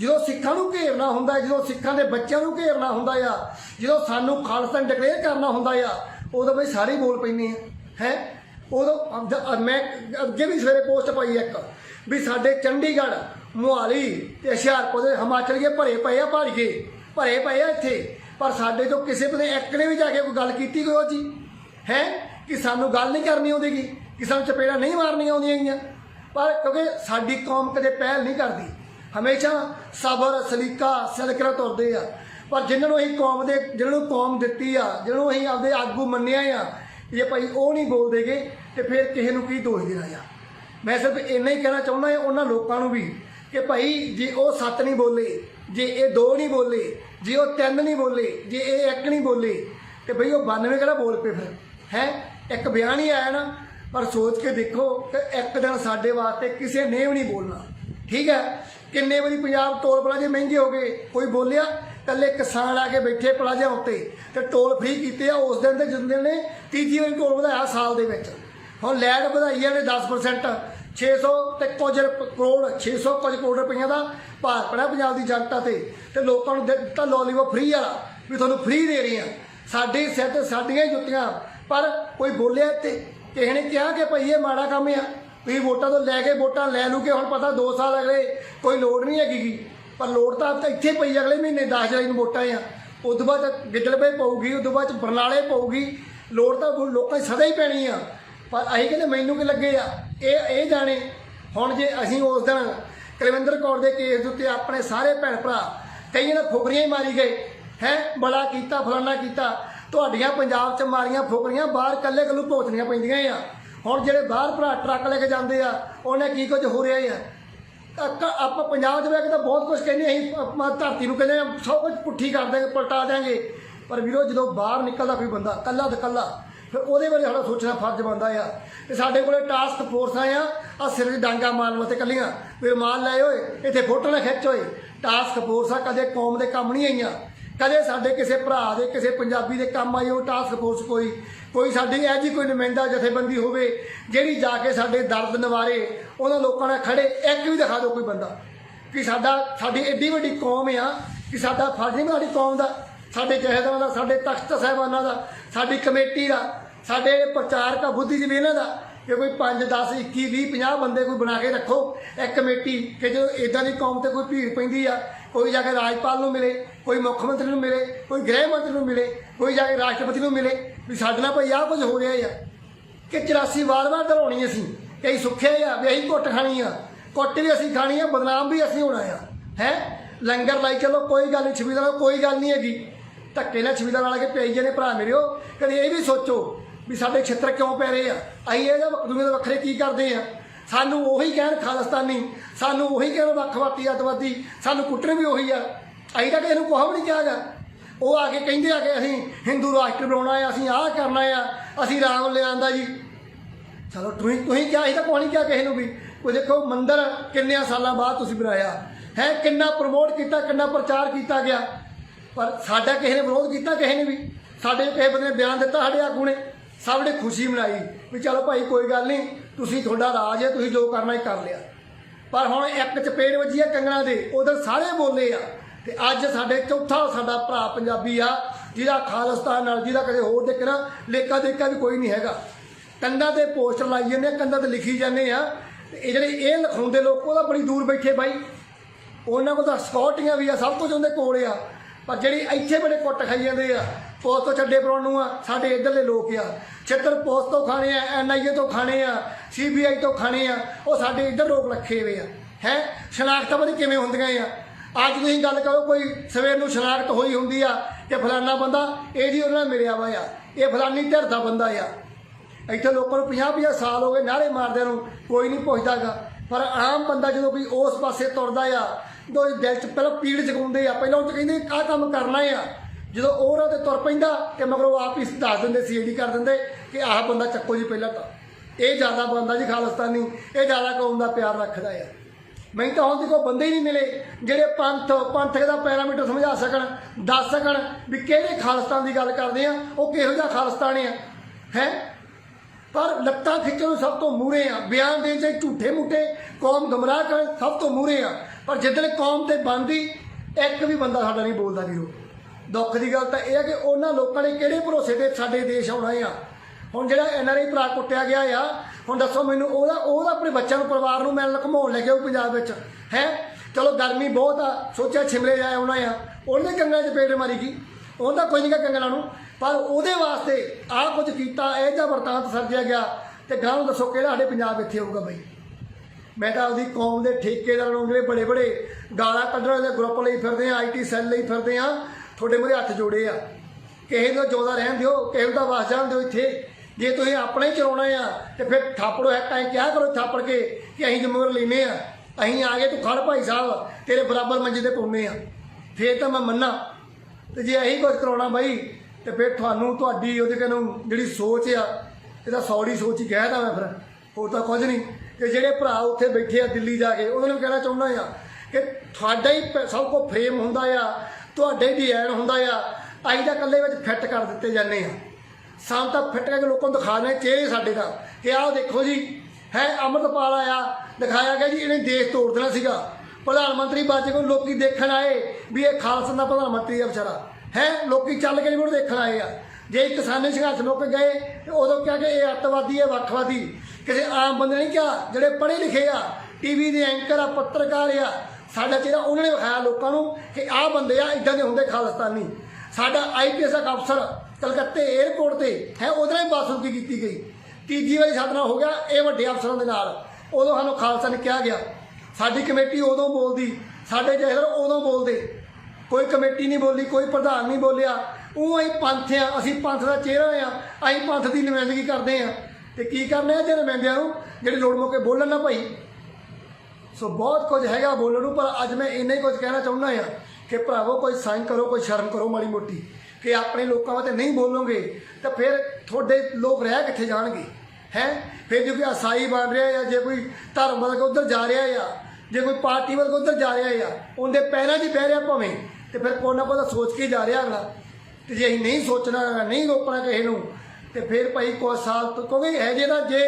ਜਦੋਂ ਸਿੱਖਾਂ ਨੂੰ ਘੇਰਨਾ ਹੁੰਦਾ ਜਦੋਂ ਸਿੱਖਾਂ ਦੇ ਬੱਚਿਆਂ ਨੂੰ ਘੇਰਨਾ ਹੁੰਦਾ ਆ, ਜਦੋਂ ਸਾਨੂੰ ਖਾਲਸਾ ਡਿਕਲੇਅਰ ਕਰਨਾ ਹੁੰਦਾ ਆ, ਉਦੋਂ ਬਈ ਸਾਰੇ ਬੋਲ ਪੈਂਦੇ ਆ, ਹੈ? ਉਦੋਂ ਮੈਂ ਅੱਗੇ ਵੀ ਸਵੇਰੇ ਪੋਸਟ ਪਾਈ ਇੱਕ, ਵੀ ਸਾਡੇ ਚੰਡੀਗੜ੍ਹ, ਮੁਹਾਲੀ ਤੇ ਹੁਸ਼ਿਆਰਪੁਰ ਦੇ ਹਿਮਾਚਲੀਏ ਭਰੇ ਪਏ ਆ ਪਹਾੜੀਏ ਭਰੇ ਪਏ ਆ ਇੱਥੇ, ਪਰ ਸਾਡੇ ਤੋਂ ਕਿਸੇ ਬੰਦੇ ਇੱਕ ਨੇ ਵੀ ਜਾ ਕੇ ਕੋਈ ਗੱਲ ਕੀਤੀ ਕੋਈ ਉਹ ਜੀ? ਹੈ? ਕਿ ਸਾਨੂੰ ਗੱਲ ਨਹੀਂ ਕਰਨੀ ਆਉਂਦੀਗੀ ਕਿ ਸਾਨੂੰ ਚਪੇੜਾ ਨਹੀਂ ਮਾਰਨੀਆਂ ਆਉਂਦੀਆਂ ਗੀਆਂ ਪਰ ਕਿਉਂਕਿ ਸਾਡੀ ਕੌਮ ਕਦੇ ਪਹਿਲ ਨਹੀਂ ਕਰਦੀ ਹਮੇਸ਼ਾ ਸਬਰ, ਸਲੀਕਾ, ਸਲਕਰਾ ਤੁਰਦੇ ਆ। ਪਰ ਜਿਨ੍ਹਾਂ ਨੂੰ ਅਸੀਂ ਕੌਮ ਦੇ ਜਿਹਨਾਂ ਨੂੰ ਕੌਮ ਦਿੱਤੀ ਆ ਜਿਹਨਾਂ ਨੂੰ ਅਸੀਂ ਆਪਦੇ ਆਗੂ ਮੰਨਿਆ ਆ, ਜੇ ਭਾਈ ਉਹ ਨਹੀਂ ਬੋਲਦੇਗੇ, ਤੇ ਫਿਰ ਕਿਸੇ ਨੂੰ ਕੀ ਦੋਸ਼ ਦੇਣਾ ਆ? ਮੈਂ ਸਿਰਫ ਇੰਨਾ ਹੀ ਕਹਿਣਾ ਚਾਹੁੰਦਾ ਹਾਂ ਉਹਨਾਂ ਲੋਕਾਂ ਨੂੰ ਵੀ ਕਿ ਭਾਈ ਜੇ ਉਹ ਸੱਤ ਨਹੀਂ ਬੋਲੇ, ਜੇ ਇਹ ਦੋ ਨਹੀਂ ਬੋਲੇ, ਜੇ ਉਹ ਤਿੰਨ ਨਹੀਂ ਬੋਲੇ, ਜੇ ਇਹ ਇੱਕ ਨਹੀਂ ਬੋਲੇ, ਤੇ ਭਈ ਉਹ 92 ਕਿਹੜਾ ਬੋਲ ਪਏ ਫਿਰ? ਹੈ? ਇੱਕ ਬਿਆਨ ਹੀ ਆਇਆ ਨਾ, ਪਰ ਸੋਚ ਕੇ ਦੇਖੋ ਕਿ ਇੱਕ ਦਿਨ ਸਾਡੇ ਵਾਸਤੇ ਕਿਸੇ ਨੇ ਵੀ ਨਹੀਂ ਬੋਲਣਾ। ਠੀਕ ਹੈ? ਕਿੰਨੇ ਵਾਰੀ ਪੰਜਾਬ ਟੋਲ ਪਲਾਜ਼ੇ ਮਹਿੰਗੇ ਹੋ ਗਏ? ਕੋਈ ਬੋਲਿਆ? ਕੱਲੇ ਕਿਸਾਨ ਆ ਕੇ ਬੈਠੇ ਪਲਾਜ਼ਿਆਂ ਉੱਤੇ ਤੇ ਟੋਲ ਫ੍ਰੀ ਕੀਤੇ ਆ, ਉਸ ਦਿਨ ਤੇ ਜਿਸ ਦਿਨ ਨੇ ਤੀਜੀ ਵਾਰੀ ਟੋਲ ਵਧਾਇਆ ਸਾਲ ਦੇ ਵਿੱਚ। ਹੁਣ ਲੈਟ ਵਧਾਈ ਹੈ ਨੇ 10% 600 ਤੇ ਕੁਝ ਰੁਪ- ਕਰੋੜ 600 ਕੁਝ ਕਰੋੜ ਰੁਪਈਆ ਦਾ ਭਾਰ ਪੜਿਆ ਪੰਜਾਬ ਦੀ ਜਨਤਾ ਤੇ। ਤੇ ਲੋਕਾਂ ਨੂੰ ਦੇ- ਦਿੱਤਾ ਲੋਲੀਪੋਪ ਫ੍ਰੀ ਵਾਲਾ, ਵੀ ਤੁਹਾਨੂੰ ਫ੍ਰੀ ਦੇ ਰਹੀ ਆ। ਸਾਡੇ ਸਿਰ ਤੇ ਸਾਡੀਆਂ ਹੀ ਜੁੱਤੀਆਂ, ਪਰ ਕੋਈ ਬੋਲਿਆ ਤੇ ਕਿਸੇ ਨੇ ਕਿਹਾ ਕਿ ਭਈ ਇਹ ਮਾੜਾ ਕੰਮ ਆ? ਤੁਸੀਂ ਵੋਟਾਂ ਤੋਂ ਲੈ ਕੇ ਵੋਟਾਂ ਲੈ ਲੂ ਕੇ ਹੁਣ ਪਤਾ 2 ਸਾਲ ਅਗਲੇ ਕੋਈ ਲੋੜ ਨਹੀਂ ਹੈਗੀ ਗੀ। ਪਰ ਲੋੜ ਤਾਂ ਤਾਂ ਇੱਥੇ ਪਈ ਅਗਲੇ ਮਹੀਨੇ 10 ਜੁਲਾਈ ਨੂੰ ਵੋਟਾਂ ਆ। ਉਦੋਂ ਬਾਅਦ ਗਿੱਦੜਵੇ ਪਊਗੀ ਉਦੋਂ ਬਾਅਦ ਚ ਬਰਨਾਲੇ ਪਊਗੀ। ਲੋੜ ਤਾਂ ਲੋਕਾਂ ਦੀ ਸਦਾ ਹੀ ਪੈਣੀ ਆ। ਪਰ ਅਸੀਂ ਕਹਿੰਦੇ ਮੈਨੂੰ ਕੀ ਲੱਗੇ ਆ? ਇਹ ਇਹ ਜਾਣੇ। ਹੁਣ ਜੇ ਅਸੀਂ ਉਸ ਦਿਨ ਕੁਲਵਿੰਦਰ ਕੌਰ ਦੇ ਕੇਸ ਦੇ ਉੱਤੇ ਆਪਣੇ ਸਾਰੇ ਭੈਣ ਭਰਾ ਕਈਆਂ ਨੇ ਫੁਕਰੀਆਂ ਹੀ ਮਾਰੀ ਗਏ। ਹੈ? ਬੜਾ ਕੀਤਾ, ਫਲਾਨਾ ਕੀਤਾ। ਤੁਹਾਡੀਆਂ ਪੰਜਾਬ 'ਚ ਮਾਰੀਆਂ ਫੁਕਰੀਆਂ, ਬਾਹਰ ਕੱਲੇ ਕੱਲੂ ਭੋਚਣੀਆਂ ਪੈਂਦੀਆਂ ਆ। ਹੁਣ ਜਿਹੜੇ ਬਾਹਰ ਭਰਾ ਟਰੱਕ ਲੈ ਕੇ ਜਾਂਦੇ ਆ ਉਹਨੇ ਕੀ ਕੁਝ ਹੋ ਰਿਹਾ ਆ। ਆਪਾਂ ਪੰਜਾਬ 'ਚ ਬਹਿ ਕੇ ਤਾਂ ਬਹੁਤ ਕੁਝ ਕਹਿੰਦੇ ਅਸੀਂ ਧਰਤੀ ਨੂੰ ਕਹਿੰਦੇ ਆ, ਸਭ ਕੁਝ ਪੁੱਠੀ ਕਰ ਦੇਂਗੇ ਪਲਟਾ ਦੇਂਗੇ ਪਰ ਵੀਰੋ ਜਦੋਂ ਬਾਹਰ ਨਿਕਲਦਾ ਕੋਈ ਬੰਦਾ ਕੱਲਾ ਤੇ ਕੱਲਾ ਫਿਰ ਉਹਦੇ ਬਾਰੇ ਸਾਡਾ ਸੋਚਣਾ ਫਰਜ਼ ਬਣਦਾ ਆ। ਤੇ ਸਾਡੇ ਕੋਲੇ ਟਾਸਕ ਫੋਰਸਾਂ ਆ ਆ ਸਿਰ 'ਚ ਡਾਂਗਾ ਮਾਰਨ ਵਾਸਤੇ ਕੱਲੀਆਂ ਵੀ ਮਾਲ ਲੈ ਓਏ ਇੱਥੇ ਫੋਟੋ ਨਾ ਖਿੱਚ ਓਏ ਟਾਸਕ ਫੋਰਸਾਂ ਕਦੇ ਕੌਮ ਦੇ ਕੰਮ ਨਹੀਂ ਆਈਆਂ। ਕਦੇ ਸਾਡੇ ਕਿਸੇ ਭਰਾ ਦੇ, ਕਿਸੇ ਪੰਜਾਬੀ ਦੇ ਕੰਮ ਆਈ, ਉਹ ਟਾਸਕ ਫੋਰਸ ਕੋਈ ਕੋਈ ਸਾਡੀ ਇਹ ਜੀ ਕੋਈ ਨੁਮਾਇੰਦਾ, ਜਥੇਬੰਦੀ ਹੋਵੇ, ਜਿਹੜੀ ਜਾ ਕੇ ਸਾਡੇ ਦਰਦ ਨਿਵਾਰੇ, ਉਹਨਾਂ ਲੋਕਾਂ ਨਾਲ ਖੜੇ, ਇੱਕ ਵੀ ਦਿਖਾ ਦਿਓ ਕੋਈ ਬੰਦਾ। ਕਿ ਸਾਡਾ, ਸਾਡੀ ਐਡੀ ਵੱਡੀ ਕੌਮ ਆ, ਕਿ ਸਾਡਾ ਫਰਜ਼ ਨਹੀਂ ਸਾਡੀ ਕੌਮ ਦਾ, ਸਾਡੇ ਜਹੇਦਾਰਾਂ ਦਾ, ਸਾਡੇ ਤਖਤ ਸਾਹਿਬਾਨਾਂ ਦਾ, ਸਾਡੀ ਕਮੇਟੀ ਦਾ, ਸਾਡੇ ਪ੍ਰਚਾਰਕ ਆ ਬੁੱਧੀਜੀਵੀ ਇਹਨਾਂ ਦਾ ਕਿ ਕੋਈ 5 10 21 20 50 ਬੰਦੇ ਕੋਈ ਬਣਾ ਕੇ ਰੱਖੋ। ਇੱਕ ਕਮੇਟੀ ਕਿ ਜਦੋਂ ਇਦਾਂ ਦੀ ਕੌਮ ਤੇ ਕੋਈ ਭੀੜ ਪੈਂਦੀ ਆ, ਕੋਈ ਜਾ ਕੇ ਰਾਜਪਾਲ ਨੂੰ ਮਿਲੇ, ਕੋਈ ਮੁੱਖ ਮੰਤਰੀ ਨੂੰ ਮਿਲੇ, ਕੋਈ ਗ੍ਰਹਿ ਮੰਤਰੀ ਨੂੰ ਮਿਲੇ, ਕੋਈ ਜਾ ਕੇ ਰਾਸ਼ਟਰਪਤੀ ਨੂੰ ਮਿਲੇ, ਵੀ ਸਾਡੇ ਨਾਲ ਭਾਈ ਆਹ ਕੁਝ ਹੋ ਰਿਹਾ ਆ। ਕਿ 84 ਵਾਰ-ਵਾਰ ਦਲਾਉਣੀ ਅਸੀਂ ਕਈ ਸੁੱਖਿਆ ਆ, ਵੀ ਅਸੀਂ ਕੁੱਟ ਖਾਣੀ ਆ। ਕੁੱਟ ਵੀ ਅਸੀਂ ਖਾਣੀ ਆ, ਬਦਨਾਮ ਵੀ ਅਸੀਂ ਹੋਣਾ ਆ। ਹੈ? ਲੰਗਰ ਲਾਈ ਚਲੋ, ਕੋਈ ਗੱਲ ਨਹੀਂ ਛਵੀਦਾਰ ਕੋਈ ਗੱਲ ਨਹੀਂ ਹੈਗੀ। ਧੱਕੇ ਨਾਲ ਛਵੀਦਾਰ ਨਾਲ ਕੇ ਪਿਆਈ ਜਨੇ ਭਰਾ ਮੇਰਿਓ ਕਦੇ ਇਹ ਵੀ ਸੋਚੋ ਵੀ ਸਾਡੇ ਖੇਤਰ ਕਿਉਂ ਪੈ ਰਹੇ ਆ? ਅਸੀਂ ਇਹਦਾ ਜਾਂ ਦੁਨੀਆ ਦੇ ਵੱਖਰੇ ਕੀ ਕਰਦੇ ਆ? ਸਾਨੂੰ ਉਹੀ ਕਹਿਣ ਖਾਲਸਤਾਨੀ, ਸਾਨੂੰ ਉਹੀ ਕਹਿਣ ਵੱਖਵਾਦੀ ਅੱਤਵਾਦੀ, ਸਾਨੂੰ ਕੁੱਟਣ ਵੀ ਉਹੀ ਆ। ਅਸੀਂ ਤਾਂ ਕਿਸੇ ਨੂੰ ਕੁਛ ਵੀ ਨਹੀਂ ਕਿਹਾਗਾ। ਉਹ ਆ ਕੇ ਕਹਿੰਦੇ ਆ ਕਿ ਅਸੀਂ ਹਿੰਦੂ ਰਾਸ਼ਟਰ ਬਣਾਉਣਾ ਆ, ਅਸੀਂ ਆਹ ਕਰਨਾ ਆ, ਅਸੀਂ ਰਾਮ ਲਿਆਂਦਾ ਜੀ। ਚਲੋ ਤੁਸੀਂ ਤੁਸੀਂ ਕਿਹਾ ਸੀ ਤਾਂ ਕੋਈ ਨਹੀਂ ਕਿਹਾ ਕਿਸੇ ਨੂੰ ਵੀ। ਉਹ ਦੇਖੋ, ਮੰਦਰ ਕਿੰਨਿਆਂ ਸਾਲਾਂ ਬਾਅਦ ਤੁਸੀਂ ਬਣਾਇਆ। ਹੈ, ਕਿੰਨਾ ਪ੍ਰਮੋਟ ਕੀਤਾ, ਕਿੰਨਾ ਪ੍ਰਚਾਰ ਕੀਤਾ ਗਿਆ। ਪਰ ਸਾਡਾ ਕਿਸੇ ਨੇ ਵਿਰੋਧ ਕੀਤਾ, ਕਿਸੇ ਨੇ ਵੀ। ਸਾਡੇ ਕਿਸੇ ਬੰਦੇ ਨੇ ਬਿਆਨ ਦਿੱਤਾ ਸਾਡੇ ਆਗੂ ਨੇ। ਸਭ ਨੇ ਖੁਸ਼ੀ ਮਨਾਈ ਵੀ ਚਲੋ ਭਾਈ ਕੋਈ ਗੱਲ ਨਹੀਂ, ਤੁਸੀਂ ਤੁਹਾਡਾ ਰਾਜ ਹੈ, ਤੁਸੀਂ ਜੋ ਕਰਨਾ ਹੀ ਕਰ ਲਿਆ। ਪਰ ਹੁਣ ਇੱਕ ਚਪੇੜ ਵੱਜੀ ਹੈ ਕੰਗਣਾ ਦੇ, ਉਧਰ ਸਾਰੇ ਬੋਲੇ ਆ। ਤੇ ਅੱਜ ਸਾਡੇ ਚੌਥਾ ਸਾਡਾ ਭਰਾ ਪੰਜਾਬੀ ਆ, ਜਿਹਦਾ ਖਾਲਿਸਤਾਨ ਨਾਲ, ਜਿਹਦਾ ਕਦੇ ਹੋਰ ਦੇਖਣਾ ਲੇਕਾ ਲੇਖਾ ਦੇਖਾ ਵੀ ਕੋਈ ਨਹੀਂ ਹੈਗਾ। ਕੰਧਾਂ ਤੇ ਪੋਸਟਰ ਲਾਈ ਜਾਂਦੇ ਆ ਕੰਧਾਂ ਤੇ ਲਿਖੀ ਜਾਂਦੇ ਆ। ਤੇ ਇਹ ਜਿਹੜੇ ਇਹ ਲਿਖਾਉਂਦੇ ਲੋਕ, ਉਹਦਾ ਬੜੀ ਦੂਰ ਬੈਠੇ ਬਾਈ। ਉਹਨਾਂ ਕੋਲ ਤਾਂ ਸਕਿਉਰਟੀਆਂ ਵੀ ਆ, ਸਭ ਕੁਝ ਉਹਦੇ ਕੋਲ ਆ। ਪਰ ਜਿਹੜੀ ਇੱਥੇ ਬੜੇ ਕੁੱਟ ਖਾਈ ਜਾਂਦੇ ਆ ਪੋਸਟ ਤੋਂ ਛੱਡੇ ਪਰੋਂ ਨੂੰ ਆ, ਸਾਡੇ ਇੱਧਰਲੇ ਲੋਕ ਆ। ਛੇਤਰ ਪੋਸਟ ਤੋਂ ਖਾਣੇ ਆ ਐਨਆਈਏ ਤੋਂ ਖਾਣੇ ਆ ਸੀਬੀਆਈ ਤੋਂ ਖਾਣੇ ਆ, ਉਹ ਸਾਡੇ ਇੱਧਰ ਲੋਕ ਰੱਖੇ ਹੋਏ ਆ। ਹੈ? ਸ਼ਨਾਖਤਾਂ ਪਤਾ ਕਿਵੇਂ ਹੁੰਦੀਆਂ ਆ? ਅੱਜ ਤੁਸੀਂ ਗੱਲ ਕਰੋ, ਕੋਈ ਸਵੇਰ ਨੂੰ ਸ਼ਨਾਖਤ ਹੋਈ ਹੁੰਦੀ ਆ ਕਿ ਫਲਾਨਾ ਬੰਦਾ, ਇਹ ਜੀ ਉਹਨਾਂ ਨਾਲ ਮਿਲਿਆ ਵਾ ਆ। ਇਹ ਫਲਾਨੀ ਧਿਰ ਦਾ ਬੰਦਾ ਆ। ਇੱਥੇ ਲੋਕਾਂ ਨੂੰ 50 50 ਸਾਲ ਹੋ ਗਏ ਨਾਰੇ ਮਾਰਦਿਆਂ ਨੂੰ, ਕੋਈ ਨਹੀਂ ਪੁੱਛਦਾਗਾ। ਪਰ ਆਮ ਬੰਦਾ ਜਦੋਂ ਕੋਈ ਉਸ ਪਾਸੇ ਤੁਰਦਾ ਆ ਦੋ ਦਿਲ 'ਚ ਪਹਿਲਾਂ ਪੀੜ ਜਗਾਉਂਦੇ ਆ, ਪਹਿਲਾਂ ਉਹ ਕਹਿੰਦੇ, ਆਹ ਕੰਮ ਕਰਨਾ ਆ। ਜਦੋਂ ਉਹ ਰਾਹ ਤੇ ਤੁਰ ਪੈਂਦਾ ਤੇ ਮਗਰੋਂ ਆਪ ਹੀ ਦੱਸ ਦਿੰਦੇ ਸੀਡੀ ਕਰ ਦਿੰਦੇ ਕਿ ਆਹ ਬੰਦਾ ਚੱਕੋ ਜੀ ਪਹਿਲਾਂ ਤਾਂ। ਇਹ ਜ਼ਿਆਦਾ ਬੰਦਾ ਜੀ ਖਾਲਿਸਤਾਨੀ, ਇਹ ਜ਼ਿਆਦਾ ਕੌਮ ਦਾ ਪਿਆਰ ਰੱਖਦਾ ਆ। ਮੈਨੂੰ ਤਾਂ ਹੁਣ ਦੇਖੋ ਬੰਦੇ ਹੀ ਨਹੀਂ ਮਿਲੇ ਜਿਹੜੇ ਪੰਥ ਪੰਥ ਦਾ ਪੈਰਾਮੀਟਰ ਸਮਝਾ ਸਕਣ, ਦੱਸ ਸਕਣ ਵੀ ਕਿਹੜੇ ਖਾਲਿਸਤਾਨ ਦੀ ਗੱਲ ਕਰਦੇ ਆ, ਉਹ ਕਿਹੋ ਜਿਹਾ ਖਾਲਿਸਤਾਨ ਆ, ਹੈ? ਪਰ ਲੱਤਾਂ ਖਿੱਚਣ ਨੂੰ ਸਭ ਤੋਂ ਮੂਰੇ ਆ। ਬਿਆਨ ਦੇਣ ਚ ਝੂਠੇ ਮੁੱਠੇ, ਕੌਮ ਗਮਰਾਹ ਕਰਨ ਸਭ ਤੋਂ ਮੂਰੇ ਆ। ਪਰ ਜਿੱਦਣ ਕੌਮ ਤੇ ਬੰਦੀ ਇੱਕ ਵੀ ਬੰਦਾ ਸਾਡਾ ਨਹੀਂ ਬੋਲਦਾ ਵੀਰੋ। ਦੁੱਖ ਦੀ ਗੱਲ ਤਾਂ ਇਹ ਹੈ ਕਿ ਉਹਨਾਂ ਲੋਕਾਂ ਨੇ ਕਿਹੜੇ ਭਰੋਸੇ ਤੇ ਸਾਡੇ ਦੇਸ਼ ਆਉਣਾ ਆ? ਹੁਣ ਜਿਹੜਾ ਐਨਆਰਆਈ ਭਰਾ ਕੁੱਟਿਆ ਗਿਆ ਆ, ਹੁਣ ਦੱਸੋ ਮੈਨੂੰ ਉਹਦਾ ਉਹਦਾ ਆਪਣੇ ਬੱਚਿਆਂ ਨੂੰ, ਪਰਿਵਾਰ ਨੂੰ ਮੈਂ ਘਮਾਉਣ ਲੈ ਕੇ ਉਹ ਪੰਜਾਬ ਵਿੱਚ, ਹੈ? ਚਲੋ ਗਰਮੀ ਬਹੁਤ ਆ, ਸੋਚਿਆ ਸ਼ਿਮਲੇ ਜਾਇਆ ਆਉਣਾ ਆ। ਉਹਨੇ ਕੰਗਾਂ 'ਚ ਪੇਟ ਮਾਰੀ ਗਈ ਉਹਦਾ ਕੋਈ ਨਹੀਂ ਗਾ ਕੰਗਣਾ ਨੂੰ। ਪਰ ਉਹਦੇ ਵਾਸਤੇ ਆਹ ਕੁਝ ਕੀਤਾ, ਇਹ ਜਿਹਾ ਵਰਤਾਂਤ ਸਰਜਿਆ ਗਿਆ। ਤੇ ਗਾਂ ਨੂੰ ਦੱਸੋ ਕਿਹੜਾ ਸਾਡੇ ਪੰਜਾਬ ਇੱਥੇ ਆਊਗਾ ਬਈ? ਮੈਂ ਤਾਂ ਉਹਦੀ ਕੌਮ ਦੇ ਠੇਕੇਦਾਰਾਂ ਨੂੰ ਜਿਹੜੇ ਬੜੇ ਬੜੇ ਗਾਲਾਂ ਕੱਢਣ ਵਾਲੇ ਗਰੁੱਪ ਲਈ ਫਿਰਦੇ ਆ ਆਈਟੀ ਸੈੱਲ ਲਈ ਫਿਰਦੇ ਆ ਤੁਹਾਡੇ ਮੂਹਰੇ ਹੱਥ ਜੋੜੇ ਆ। ਕਿਸੇ ਨੂੰ ਜਿਉਂਦਾ ਰਹਿਣ ਦਿਓ, ਕਿਸੇ ਦਾ ਵਾਸ ਜਾਣ ਦਿਓ ਇੱਥੇ। ਜੇ ਤੁਸੀਂ ਆਪਣੇ ਹੀ ਚਲਾਉਣਾ ਆ, ਤੇ ਫਿਰ ਥਾਪੜੋ ਹੈ ਤਾਂ ਕਿਹਾ ਕਰੋ ਥਾਪੜ ਕੇ ਕਿ ਅਸੀਂ ਜ਼ਿੰਮੇਵਾਰ ਲੈਨੇ ਆ। ਅਸੀਂ ਆ ਗਏ, ਤੂੰ ਖੜ ਭਾਈ ਸਾਹਿਬ, ਤੇਰੇ ਬਰਾਬਰ ਮੰਜੇ ਤੇ ਪਾਉਨੇ ਆ। ਫੇਰ ਤਾਂ ਮੈਂ ਮੰਨਾ। ਤੇ ਜੇ ਅਸੀਂ ਕੁਝ ਕਰਾਉਣਾ ਬਾਈ, ਤੇ ਫਿਰ ਤੁਹਾਨੂੰ, ਤੁਹਾਡੀ ਉਹਦੇ ਨੂੰ ਜਿਹੜੀ ਸੋਚ ਆ, ਇਹਦਾ ਸੌੜੀ ਸੋਚ ਹੀ ਕਹਿਦਾ ਮੈਂ ਫਿਰ। ਹੋਰ ਤਾਂ ਕੁਝ ਨਹੀਂ। ਤੇ ਜਿਹੜੇ ਭਰਾ ਉੱਥੇ ਬੈਠੇ ਆ ਦਿੱਲੀ ਜਾ ਕੇ, ਉਹਨਾਂ ਨੂੰ ਕਹਿਣਾ ਚਾਹੁੰਦਾ ਆ ਕਿ ਤੁਹਾਡਾ ਹੀ ਸਭ ਕੋ ਫਰੇਮ ਹੁੰਦਾ ਆ। ਤੁਹਾਡੇ ਹੀ ਡਿਜ਼ਾਈਨ ਹੁੰਦਾ ਆ। ਅਸੀਂ ਤਾਂ ਇਕੱਲੇ ਵਿੱਚ ਫਿੱਟ ਕਰ ਦਿੱਤੇ ਜਾਂਦੇ ਆ। ਸਾਨੂੰ ਤਾਂ ਫਿੱਟ ਕਰਕੇ ਲੋਕਾਂ ਨੂੰ ਦਿਖਾਣੇ ਚਿਹਰੇ ਸਾਡੇ ਦਾ। ਕਿ ਆਹ ਦੇਖੋ ਜੀ, ਹੈ ਅੰਮ੍ਰਿਤਪਾਲ ਆਇਆ, ਦਿਖਾਇਆ ਗਿਆ ਜੀ, ਇਹਨੇ ਦੇਸ਼ ਤੋੜ ਦੇਣਾ ਸੀਗਾ। ਪ੍ਰਧਾਨ ਮੰਤਰੀ ਬਾਜੇ ਕੋਲ ਲੋਕੀ ਦੇਖਣ ਆਏ ਵੀ ਇਹ ਖਾਲਸਾ ਦਾ ਪ੍ਰਧਾਨ ਮੰਤਰੀ ਆ ਵਿਚਾਰਾ। ਹੈ, ਲੋਕੀ ਚੱਲ ਕੇ ਨਹੀਂ ਦੇਖਣ ਆਏ ਆ। ਜੇ ਕਿਸਾਨੀ ਸੰਘਰਸ਼ ਮੁੱਕ ਗਏ, ਤੇ ਉਦੋਂ ਕਿਹਾ ਕਿ ਇਹ ਅੱਤਵਾਦੀ ਹੈ ਵੱਖਵਾਦੀ। ਕਿਸੇ ਆਮ ਬੰਦੇ ਨੇ ਨਹੀਂ ਕਿਹਾ, ਜਿਹੜੇ ਪੜ੍ਹੇ ਲਿਖੇ ਆ, ਟੀਵੀ ਦੇ ਐਂਕਰ ਆ, ਪੱਤਰਕਾਰ ਆ ਸਾਡਾ ਚਿਹਰਾ ਉਹਨਾਂ ਨੇ ਵਿਖਾਇਆ ਲੋਕਾਂ ਨੂੰ ਕਿ ਆਹ ਬੰਦੇ ਆ, ਇਦਾਂ ਦੇ ਹੁੰਦੇ ਖਾਲਸਤਾਨੀ। ਸਾਡਾ ਆਈਪੀਐਸ ਦਾ ਅਫਸਰ ਕਲਕੱਤੇ 에ਅਰਪੋਰਟ ਤੇ ਹੈ, ਉਹਦੇ ਨਾਲ ਹੀ ਬਾਸੁਕੀ ਕੀਤੀ ਗਈ। ਤੀਜੀ ਵਾਰੀ ਸਾਡੇ ਨਾਲ ਹੋ ਗਿਆ, ਇਹ ਵੱਡੇ ਅਫਸਰਾਂ ਦੇ ਨਾਲ। ਉਦੋਂ ਸਾਨੂੰ ਖਾਲਸਾ ਨੇ ਕਿਹਾ ਗਿਆ, ਸਾਡੀ ਕਮੇਟੀ ਉਦੋਂ ਬੋਲਦੀ, ਸਾਡੇ ਜਹਿਰ ਉਦੋਂ ਬੋਲਦੇ। ਕੋਈ ਕਮੇਟੀ ਨਹੀਂ ਬੋਲੀ, ਕੋਈ ਪ੍ਰਧਾਨ ਨਹੀਂ ਬੋਲਿਆ। ਉਹ ਅਸੀਂ ਪੰਥ ਆ, ਅਸੀਂ ਪੰਥ ਦਾ ਚਿਹਰਾ ਆ, ਅਸੀਂ ਪੰਥ ਦੀ ਨੁਮਾਇੰਦਗੀ ਕਰਦੇ ਆ। ਤੇ ਕੀ ਕਰਨੇ ਆ ਜੇ ਨੁਮਾਇੰਦਿਆਂ ਨੂੰ? ਜਿਹੜੇ ਲੋੜ ਮੌਕੇ ਬੋਲਣ ਨਾ ਭਾਈ। ਸੋ ਬਹੁਤ ਕੁਝ ਹੈਗਾ ਬੋਲਣ ਨੂੰ, ਪਰ ਅੱਜ ਮੈਂ ਇੰਨਾ ਹੀ ਕੁਝ ਕਹਿਣਾ ਚਾਹੁੰਦਾ ਆ ਕਿ ਭਰਾਵੋ, ਕੋਈ ਸਾਈਨ ਕਰੋ, ਕੋਈ ਸ਼ਰਮ ਕਰੋ ਮਾੜੀ ਮੋਟੀ, ਕਿ ਆਪਣੇ ਲੋਕਾਂ ਵਾਸਤੇ ਨਹੀਂ ਬੋਲੋਗੇ, ਤਾਂ ਫਿਰ ਤੁਹਾਡੇ ਲੋਕ ਰਹਿ ਕਿੱਥੇ ਜਾਣਗੇ? ਹੈ? ਫਿਰ ਜੇ ਕੋਈ ਅਸਾਈ ਬਣ ਰਿਹਾ ਆ ਜੇ ਕੋਈ ਧਰਮ ਵੱਲ ਉਧਰ ਜਾ ਰਿਹਾ ਆ, ਜੇ ਕੋਈ ਪਾਰਟੀ ਵੱਲ ਉਧਰ ਜਾ ਰਿਹਾ ਆ, ਉਹਦੇ ਪੈਰਾਂ 'ਚ ਹੀ ਬਹਿ ਰਿਹਾ ਭਾਵੇਂ, ਤੇ ਫਿਰ ਕੋਈ ਨਾ ਕੋਈ ਸੋਚ ਕੇ ਜਾ ਰਿਹਾ ਅਗਲਾ। ਤੇ ਜੇ ਅਸੀਂ ਨਹੀਂ ਸੋਚਣਾ, ਨਹੀਂ ਰੋਕਣਾ ਕਿਸੇ ਨੂੰ, ਤੇ ਫਿਰ ਭਾਈ ਕੁਛ ਸਾਲ ਕਿਉਂਕਿ ਇਹ ਜਿਹੜਾ ਜੇ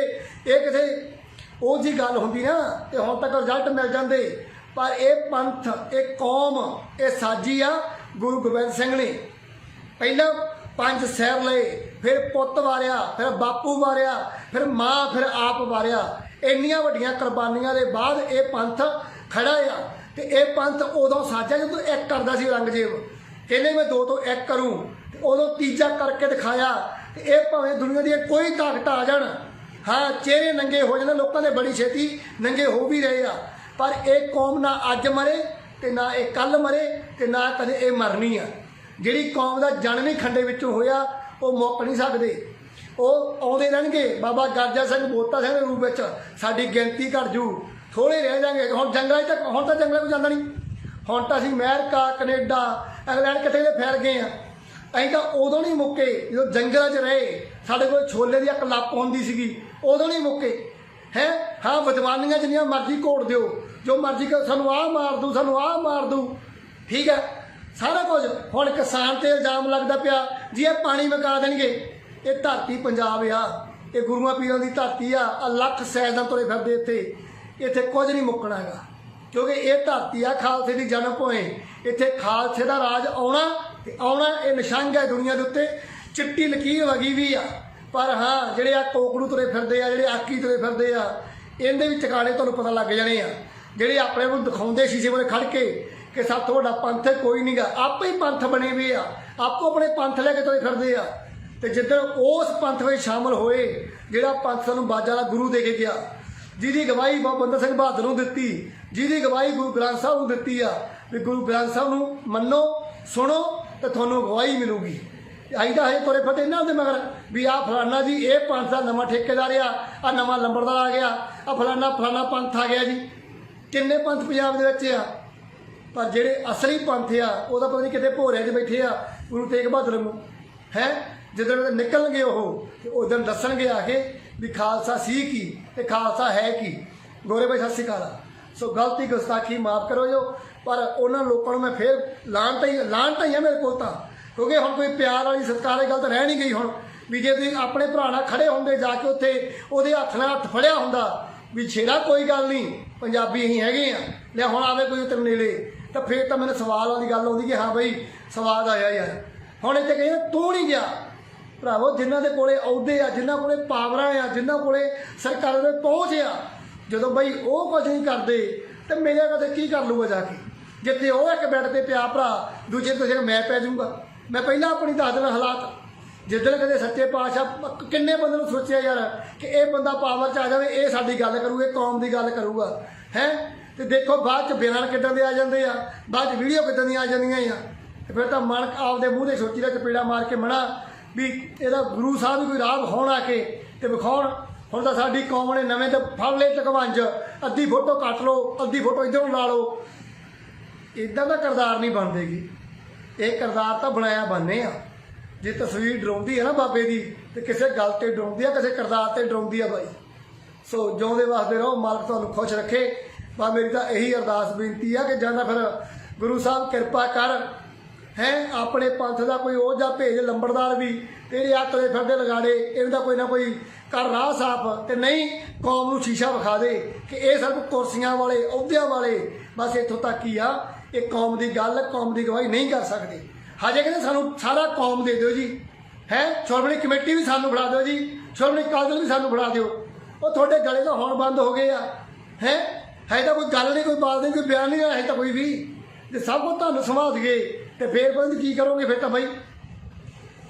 ਇਹ ਕਿਸੇ ਉਹ ਜੀ ਗੱਲ ਹੁੰਦੀ ਨਾ, ਤੇ ਹੁਣ ਤੱਕ ਰਿਜ਼ਲਟ ਮਿਲ ਜਾਂਦੇ। ਪਰ ਇਹ ਪੰਥ, ਇਹ ਕੌਮ, ਇਹ ਸਾਜੀ ਆ, ਗੁਰੂ ਗੋਬਿੰਦ ਸਿੰਘ ਨੇ। ਪਹਿਲਾਂ ਪੰਜ ਸਹਿਰ ਲਏ, ਫਿਰ ਪੁੱਤ ਵਾਰਿਆ, ਫਿਰ ਬਾਪੂ ਵਾਰਿਆ, ਫਿਰ ਮਾਂ, ਫਿਰ ਆਪ ਵਾਰਿਆ। ਇੰਨੀਆਂ ਵੱਡੀਆਂ ਕੁਰਬਾਨੀਆਂ ਦੇ ਬਾਅਦ ਇਹ ਪੰਥ ਖੜਾ ਆ। ਤੇ ਇਹ ਪੰਥ ਉਦੋਂ ਸਾਜਿਆ ਜਦੋਂ ਇੱਕ ਕਰਦਾ ਸੀ ਔਰੰਗਜ਼ੇਬ ਕਹਿੰਦੇ ਮੈਂ ਦੋ ਤੋਂ ਇੱਕ ਕਰੂੰ। ਤੇ ਉਦੋਂ ਤੀਜਾ ਕਰਕੇ ਦਿਖਾਇਆ। ਤੇ ਇਹ ਭਾਵੇਂ ਦੁਨੀਆ ਦੀ ਕੋਈ ਤਾਕਤ ਆ ਜਾਣ ਹਾਂ, ਚਿਹਰੇ ਨੰਗੇ ਹੋ ਜਾਂਦੇ, ਲੋਕਾਂ ਦੇ ਬੜੀ ਛੇਤੀ ਨੰਗੇ ਹੋ ਵੀ ਰਹੇ ਆ। ਪਰ ਇਹ ਕੌਮ ਨਾ ਅੱਜ ਮਰੇ ਤੇ ਨਾ ਇਹ ਕੱਲ ਮਰੇ ਤੇ ਨਾ ਕਦੇ ਇਹ ਮਰਨੀ ਆ। ਜਿਹੜੀ ਕੌਮ ਦਾ ਜਨਮ ਹੀ ਖੰਡੇ ਵਿੱਚੋਂ ਹੋਇਆ, ਉਹ ਮੁੱਕ ਨਹੀਂ ਸਕਦੇ। ਉਹ ਆਉਂਦੇ ਰਹਿਣਗੇ, ਬਾਬਾ ਗਰਜਾ ਸਿੰਘ ਬੋਤਾ ਸਿੰਘ ਦੇ ਰੂਪ ਵਿੱਚ ਸਾਡੀ ਗਿਣਤੀ ਘਟ ਜੂ। ਥੋੜੇ ਰਹਿ ਜਾਣਗੇ ਹੁਣ ਜੰਗਲਾਂ 'ਚ ਹੁਣ ਤਾਂ ਜੰਗਲਾਂ ਵਿੱਚ ਜਾਂਦਾ ਨਹੀਂ। ਹੁਣ ਤਾਂ ਅਸੀਂ ਅਮਰੀਕਾ, ਕੈਨੇਡਾ, ਇੰਗਲੈਂਡ ਕਿਤੇ ਦੇ ਫੈਲ ਗਏ ਆ। ਅਸੀਂ ਤਾਂ ਉਦੋਂ ਨਹੀਂ ਮੁੱਕੇ ਜਦੋਂ ਜੰਗਲਾਂ 'ਚ ਰਹੇ। ਸਾਡੇ ਕੋਲ ਛੋਲੇ ਦੀ ਇੱਕ ਲੱਪ ਹੁੰਦੀ ਸੀਗੀ। ਉਦੋਂ ਨਹੀਂ ਮੁੱਕੇ। ਹੈ? ਹਾਂ, ਵਿਦਵਾਨੀਆਂ ਜਿੰਨੀਆਂ ਮਰਜ਼ੀ ਘੋੜ ਦਿਓ। ਜੋ ਮਰਜ਼ੀ ਸਾਨੂੰ ਆਹ ਮਾਰ ਦੂ, ਸਾਨੂੰ ਆਹ ਮਾਰ ਦੂ। ਠੀਕ ਹੈ? ਸਾਰਾ ਕੁਝ। ਹੁਣ ਕਿਸਾਨ ਤੇ ਇਲਜ਼ਾਮ ਲੱਗਦਾ ਪਿਆ ਜੀ, ਇਹ ਪਾਣੀ ਮਕਾ ਦੇਣਗੇ। ਇਹ ਧਰਤੀ ਪੰਜਾਬ ਆ। ਇਹ ਗੁਰੂਆਂ ਪੀਰਾਂ ਦੀ ਧਰਤੀ ਆ। ਆ ਲੱਖ ਸੈਦਾਂ ਤੁਰੇ ਫਿਰਦੇ ਇੱਥੇ। ਇੱਥੇ ਕੁਝ ਨਹੀਂ ਮੁੱਕਣਾ ਹੈਗਾ। ਕਿਉਂਕਿ ਇਹ ਧਰਤੀ ਆ, ਖਾਲਸੇ ਦੀ ਜਨਮ ਭੋਏ ਇੱਥੇ ਖਾਲਸੇ ਦਾ ਰਾਜ ਆਉਣਾ ਤੇ ਆਉਣਾ ਇਹ ਨਿਸ਼ਾਨ ਹੈ ਦੁਨੀਆ ਦੇ ਉੱਤੇ। ਚਿੱਟੀ ਲਕੀਰ ਵਗੀ ਵੀ ਆ। ਪਰ ਹਾਂ ਜਿਹੜੇ ਆ ਕੋਕੜੂ ਤੁਰੇ ਫਿਰਦੇ ਆ ਜਿਹੜੇ ਆਕੀ ਤੁਰੇ ਫਿਰਦੇ ਆ ਇਹਦੇ ਵੀ ਟਿਕਾਣੇ ਤੁਹਾਨੂੰ ਪਤਾ ਲੱਗ ਜਾਣੇ ਆ। ਜਿਹੜੇ ਆਪਣੇ ਨੂੰ ਦਿਖਾਉਂਦੇ ਸ਼ੀਸ਼ੇ ਵਾਲੇ ਖੜ ਕੇ ਕਿ ਸਭ ਤੋਂ ਵੱਡਾ ਪੰਥ ਹੈ, ਕੋਈ ਨਹੀਂਗਾ ਆਪੇ ਹੀ ਪੰਥ ਬਣੇ ਵੀ ਆ। ਆਪੋ ਆਪਣੇ ਪੰਥ ਲੈ ਕੇ ਤੁਰੇ ਫਿਰਦੇ ਆ। ਤੇ ਜਿੱਦਣ ਉਸ ਪੰਥ ਵਿੱਚ ਸ਼ਾਮਲ ਹੋਏ ਜਿਹੜਾ ਪੰਥ ਸਾਨੂੰ ਬਾਜਾ ਦਾ ਗੁਰੂ ਦੇ ਕੇ ਗਿਆ ਜਿਹਦੀ ਗਵਾਹੀ ਬਾਬਾ ਬੰਦਾ ਸਿੰਘ ਬਹਾਦਰ ਨੂੰ ਦਿੱਤੀ ਜਿਹਦੀ ਗਵਾਹੀ ਗੁਰੂ ਗ੍ਰੰਥ ਸਾਹਿਬ ਨੂੰ ਦਿੱਤੀ ਆ ਵੀ ਗੁਰੂ ਗ੍ਰੰਥ ਸਾਹਿਬ ਨੂੰ ਮੰਨੋ ਸੁਣੋ ਤੇ ਤੁਹਾਨੂੰ ਗਵਾਹੀ ਮਿਲੂਗੀ। ਆਈਦਾ ਹਜੇ ਤੁਰੇ ਫਿਰਦੇ ਇਹਨਾਂ ਦੇ ਮਗਰ। ਵੀ ਆਹ ਫਲਾਨਾ ਜੀ, ਇਹ ਪੰਥ ਦਾ ਨਵਾਂ ਠੇਕੇਦਾਰ ਆ ਆ ਨਵਾਂ ਲੰਬੜਦਾਰ ਆ ਗਿਆ ਆ ਫਲਾਨਾ ਫਲਾਨਾ ਪੰਥ ਆ ਗਿਆ ਜੀ। ਕਿੰਨੇ ਪੰਥ ਪੰਜਾਬ ਦੇ ਵਿੱਚ ਆ? ਪਰ ਜਿਹੜੇ ਅਸਲੀ ਪੰਥ ਆ, ਉਹਦਾ ਪਤਾ ਨਹੀਂ ਕਿਤੇ ਭੋਰਿਆਂ 'ਚ ਬੈਠੇ ਆ, ਗੁਰੂ ਤੇਗ ਬਹਾਦਰ ਨੂੰ। ਹੈ? ਜਦੋਂ ਨਿਕਲਣਗੇ ਉਹ, ਤੇ ਉਦੋਂ ਦੱਸਣਗੇ ਆ ਕੇ ਵੀ ਖਾਲਸਾ ਸੀ ਕੀ ਤੇ ਖਾਲਸਾ ਹੈ ਕੀ। ਗੋਰੇ ਭਾਈ ਸਤਿ ਸ਼੍ਰੀ ਅਕਾਲ। ਸੋ ਗਲਤੀ ਗੁਸਤਾਖੀ ਮਾਫ ਕਰੋ ਜੋ, ਪਰ ਉਹਨਾਂ ਲੋਕਾਂ ਨੂੰ ਮੈਂ ਫੇਰ ਲਾਂਟ ਹੀ ਲਾਂਟ ਹੀ ਆ ਮੇਰੇ ਕੋਲ ਤਾਂ। ਕਿਉਂਕਿ ਹੁਣ ਕੋਈ ਪਿਆਰ ਵਾਲੀ ਸਰਕਾਰ ਇਹ ਗੱਲ ਤਾਂ ਰਹਿ ਨਹੀਂ ਗਈ ਹੁਣ, ਵੀ ਜੇ ਤੁਸੀਂ ਆਪਣੇ ਭਰਾ ਨਾਲ ਖੜੇ ਹੁੰਦੇ ਜਾ ਕੇ ਉੱਥੇ ਉਹਦੇ ਹੱਥ ਨਾਲ ਹੱਥ ਫੜਿਆ ਹੁੰਦਾ, ਵੀ ਛੇੜਾ ਕੋਈ ਗੱਲ ਨਹੀਂ, ਪੰਜਾਬੀ ਅਸੀਂ ਹੈਗੇ ਆ। ਲੈ ਹੁਣ ਆਵੇ ਕੋਈ ਉਤਰ ਨੇੜੇ ਤਾਂ ਫੇਰ ਤਾਂ ਮੈਨੂੰ ਸਵਾਲ ਵਾਲੀ ਗੱਲ ਆਉਂਦੀ ਕਿ ਹਾਂ ਬਈ, ਸਵਾਦ ਆਇਆ ਯਾਰ। ਹੁਣ ਇੱਥੇ ਕਹਿੰਦੇ ਤੂੰ ਨਹੀਂ ਗਿਆ। ਭਰਾਵੋ, ਜਿਨ੍ਹਾਂ ਦੇ ਕੋਲੇ ਅਹੁਦੇ ਆ, ਜਿਨ੍ਹਾਂ ਕੋਲੇ ਪਾਵਰਾਂ ਆ, ਜਿਨ੍ਹਾਂ ਕੋਲੇ ਸਰਕਾਰ ਦੇ ਪਹੁੰਚ ਆ, ਜਦੋਂ ਬਈ ਉਹ ਕੁਝ ਨਹੀਂ ਕਰਦੇ, ਤੇ ਮੇਰੇ ਕਦੇ ਕੀ ਕਰ ਲੂਗਾ ਜਾ ਕੇ? ਜਿੱਥੇ ਉਹ ਇੱਕ ਬੈੱਡ ਤੇ ਪਿਆ ਭਰਾ, ਦੂਜੇ ਤੇ ਮੈਂ ਪੈ ਜਾਊਗਾ। ਮੈਂ ਪਹਿਲਾਂ ਆਪਣੀ ਦੱਸ ਦੇਣਾ ਹਾਲਾਤ ਜਿੱਦਣ ਕਦੇ ਸੱਚੇ ਪਾਤਸ਼ਾਹ ਕਿੰਨੇ ਬੰਦੇ ਨੂੰ ਸੋਚਿਆ ਯਾਰ ਕਿ ਇਹ ਬੰਦਾ ਪਾਵਰ ਚ ਆ ਜਾਵੇ, ਇਹ ਸਾਡੀ ਗੱਲ ਕਰੂ ਇਹ ਕੌਮ ਦੀ ਗੱਲ ਕਰੂਗਾ, ਹੈ? ਤੇ ਦੇਖੋ ਬਾਅਦ ਚ ਬਿਆਨ ਕਿੱਦਾਂ ਦੇ ਆ ਜਾਂਦੇ ਆ, ਬਾਅਦ ਚ ਵੀਡੀਓ ਕਿੱਦਾਂ ਦੀਆਂ ਆ ਜਾਂਦੀਆਂ ਆ। ਫਿਰ ਤਾਂ ਮਨ ਆਪਦੇ ਮੂੰਹ ਦੇ ਸੋਚੀ ਦਾ ਚਪੇੜਾ ਮਾਰ ਕੇ ਮਣਾ ਵੀ ਇਹਦਾ ਗੁਰੂ ਸਾਹਿਬ ਵੀ ਕੋਈ ਰਾਹ ਵਿਖਾਉਣ ਆ ਕੇ ਤੇ ਵਿਖਾਉਣ। ਹੁਣ ਤਾਂ ਸਾਡੀ ਕੌਮ ਨੇ ਨਵੇਂ ਤੇ ਫੜ ਲਏ ਚਕਵੰਜ। ਅੱਧੀ ਫੋਟੋ ਕੱਟ ਲਓ, ਅੱਧੀ ਫੋਟੋ ਇਧਰੋਂ ਲਾ ਲਓ। ਇਦਾਂ ਦਾ ਕਰਦਾਰ ਨਹੀਂ ਬਣਦੇਗੀ। ਇਹ ਕਰਦਾਰ ਤਾਂ ਬਣਾਇਆ ਬੰਨੇ ਆ। ਜੇ ਤਸਵੀਰ ਡਰਾਉਂਦੀ ਹੈ ਨਾ ਬਾਬੇ ਦੀ, ਤੇ ਕਿਸੇ ਗੱਲ ਤੇ ਡਰਾਉਂਦੀ ਆ, ਕਿਸੇ ਕਰਦਾਰ ਤੇ ਡਰਾਉਂਦੀ ਆ ਬਾਈ। ਸੋ ਜਿਉਂਦੇ ਵਾਸਤੇ ਰਹੋ, ਮਾਲਕ ਤੁਹਾਨੂੰ ਖੁਸ਼ ਰੱਖੇ। ਬਾ ਮੇਰੀ ਤਾਂ ਇਹੀ ਅਰਦਾਸ ਬੇਨਤੀ ਆ ਕਿ ਜਾਂ ਤਾਂ ਫਿਰ ਗੁਰੂ ਸਾਹਿਬ ਕਿਰਪਾ ਕਰ ਹੈ ਆਪਣੇ ਪੰਥ ਦਾ ਕੋਈ ਉਹ ਜਾਂ ਭੇਜ ਲੰਬੜਦਾਰ ਵੀ, ਤੇਰੇ ਹੱਥ ਦੇ ਫਿਰਦੇ ਲਗਾੜੇ ਇਹਨਾਂ ਦਾ ਕੋਈ ਨਾ ਕੋਈ ਕਰ ਰਾਹ ਸਾਫ਼, ਤੇ ਨਹੀਂ ਕੌਮ ਨੂੰ ਸ਼ੀਸ਼ਾ ਵਿਖਾ ਦੇ ਕਿ ਇਹ ਸਿਰਫ ਕੁਰਸੀਆਂ ਵਾਲੇ, ਅਹੁਦਿਆਂ ਵਾਲੇ, ਬਸ ਇੱਥੋਂ ਤੱਕ ਹੀ ਆ, ਇਹ ਕੌਮ ਦੀ ਗੱਲ, ਕੌਮ ਦੀ ਗਵਾਹੀ ਨਹੀਂ ਕਰ ਸਕਦੇ। ਹਜੇ ਕਹਿੰਦੇ ਸਾਨੂੰ ਸਾਰਾ ਕੌਮ ਦੇ ਦਿਓ ਜੀ। ਹੈ, ਸ਼੍ਰੋਮਣੀ ਕਮੇਟੀ ਵੀ ਸਾਨੂੰ ਫੜਾ ਦਿਓ ਜੀ, ਸ਼੍ਰੋਮਣੀ ਕਾਉਂਸਲ ਵੀ ਸਾਨੂੰ ਫੜਾ ਦਿਓ। ਉਹ ਤੁਹਾਡੇ ਗਲੇ ਤਾਂ ਹੁਣ ਬੰਦ ਹੋ ਗਏ ਆ। ਹੈ ਹੈ ਤਾਂ ਕੋਈ ਗੱਲ ਨਹੀਂ, ਕੋਈ ਬਾਤ ਨਹੀਂ, ਕੋਈ ਬਿਆਨ ਨਹੀਂ ਹੈ ਤਾਂ ਕੋਈ ਵੀ। ਜੇ ਸਭ ਕੁਝ ਤੁਹਾਨੂੰ ਸੰਭਾਲ ਗਏ ਤੇ ਫੇਰ ਬੰਦ ਕੀ ਕਰੋਗੇ, ਫਿਰ ਤਾਂ ਬਾਈ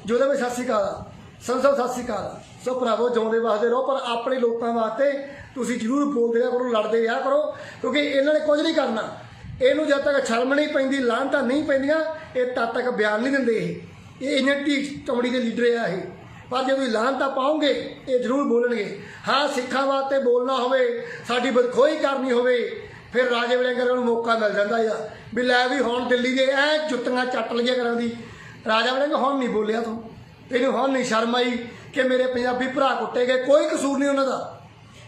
ਜੋਦੇ ਵਿੱਚ ਸਤਿ ਸ਼੍ਰੀ ਅਕਾਲ। ਸੰਸਦ ਸਤਿ ਸ਼੍ਰੀ ਅਕਾਲ। ਸੋ ਭਰਾਵੋ, ਜਿਉਂਦੇ ਵਾਸਤੇ ਰਹੋ, ਪਰ ਆਪਣੇ ਲੋਕਾਂ ਵਾਸਤੇ ਤੁਸੀਂ ਜ਼ਰੂਰ ਬੋਲਦੇ ਆ ਕਰੋ, ਲੜਦੇ ਆ ਕਰੋ, ਕਿਉਂਕਿ ਇਹਨਾਂ ਨੇ ਕੁਝ ਨਹੀਂ ਕਰਨਾ। ਇਹਨੂੰ ਜਦ ਤੱਕ ਸ਼ਰਮ ਨਹੀਂ ਪੈਂਦੀ ਲਾਂਟਾਂ ਨਹੀਂ ਪੈਂਦੀਆਂ, ਇਹ ਤਦ ਤੱਕ ਬਿਆਨ ਨਹੀਂ ਦਿੰਦੇ ਇਹ। ਇਹ ਇਹਨਾਂ ਢੀਠ ਚਮੜੀ ਦੇ ਲੀਡਰ ਆ ਇਹ। ਪਰ ਜੇ ਤੁਸੀਂ ਲਾਂਟਾਂ ਪਾਉਂਗੇ ਇਹ ਜ਼ਰੂਰ ਬੋਲਣਗੇ। ਹਾਂ, ਸਿੱਖਾਂ ਵਾਸਤੇ ਬੋਲਣਾ ਹੋਵੇ, ਸਾਡੀ ਬਦਖੋਈ ਕਰਨੀ ਹੋਵੇ ਫਿਰ ਰਾਜੇ ਵੜਿੰਗਰ ਨੂੰ ਮੌਕਾ ਮਿਲ ਜਾਂਦਾ ਆ ਵੀ ਲੈ ਵੀ ਹੁਣ ਦਿੱਲੀ ਦੇ ਐ ਜੁੱਤੀਆਂ ਚੱਟ ਲਈਆਂ ਕਰਾਂ ਦੀ। ਰਾਜਾ ਵੜਿੰਗ ਹੁਣ ਨਹੀਂ ਬੋਲਿਆ ਤੂੰ। ਤੈਨੂੰ ਹੁਣ ਨਹੀਂ ਸ਼ਰਮ ਆਈ ਕਿ ਮੇਰੇ ਪੰਜਾਬੀ ਭਰਾ ਕੁੱਟੇ ਗਏ, ਕੋਈ ਕਸੂਰ ਨਹੀਂ ਉਹਨਾਂ ਦਾ।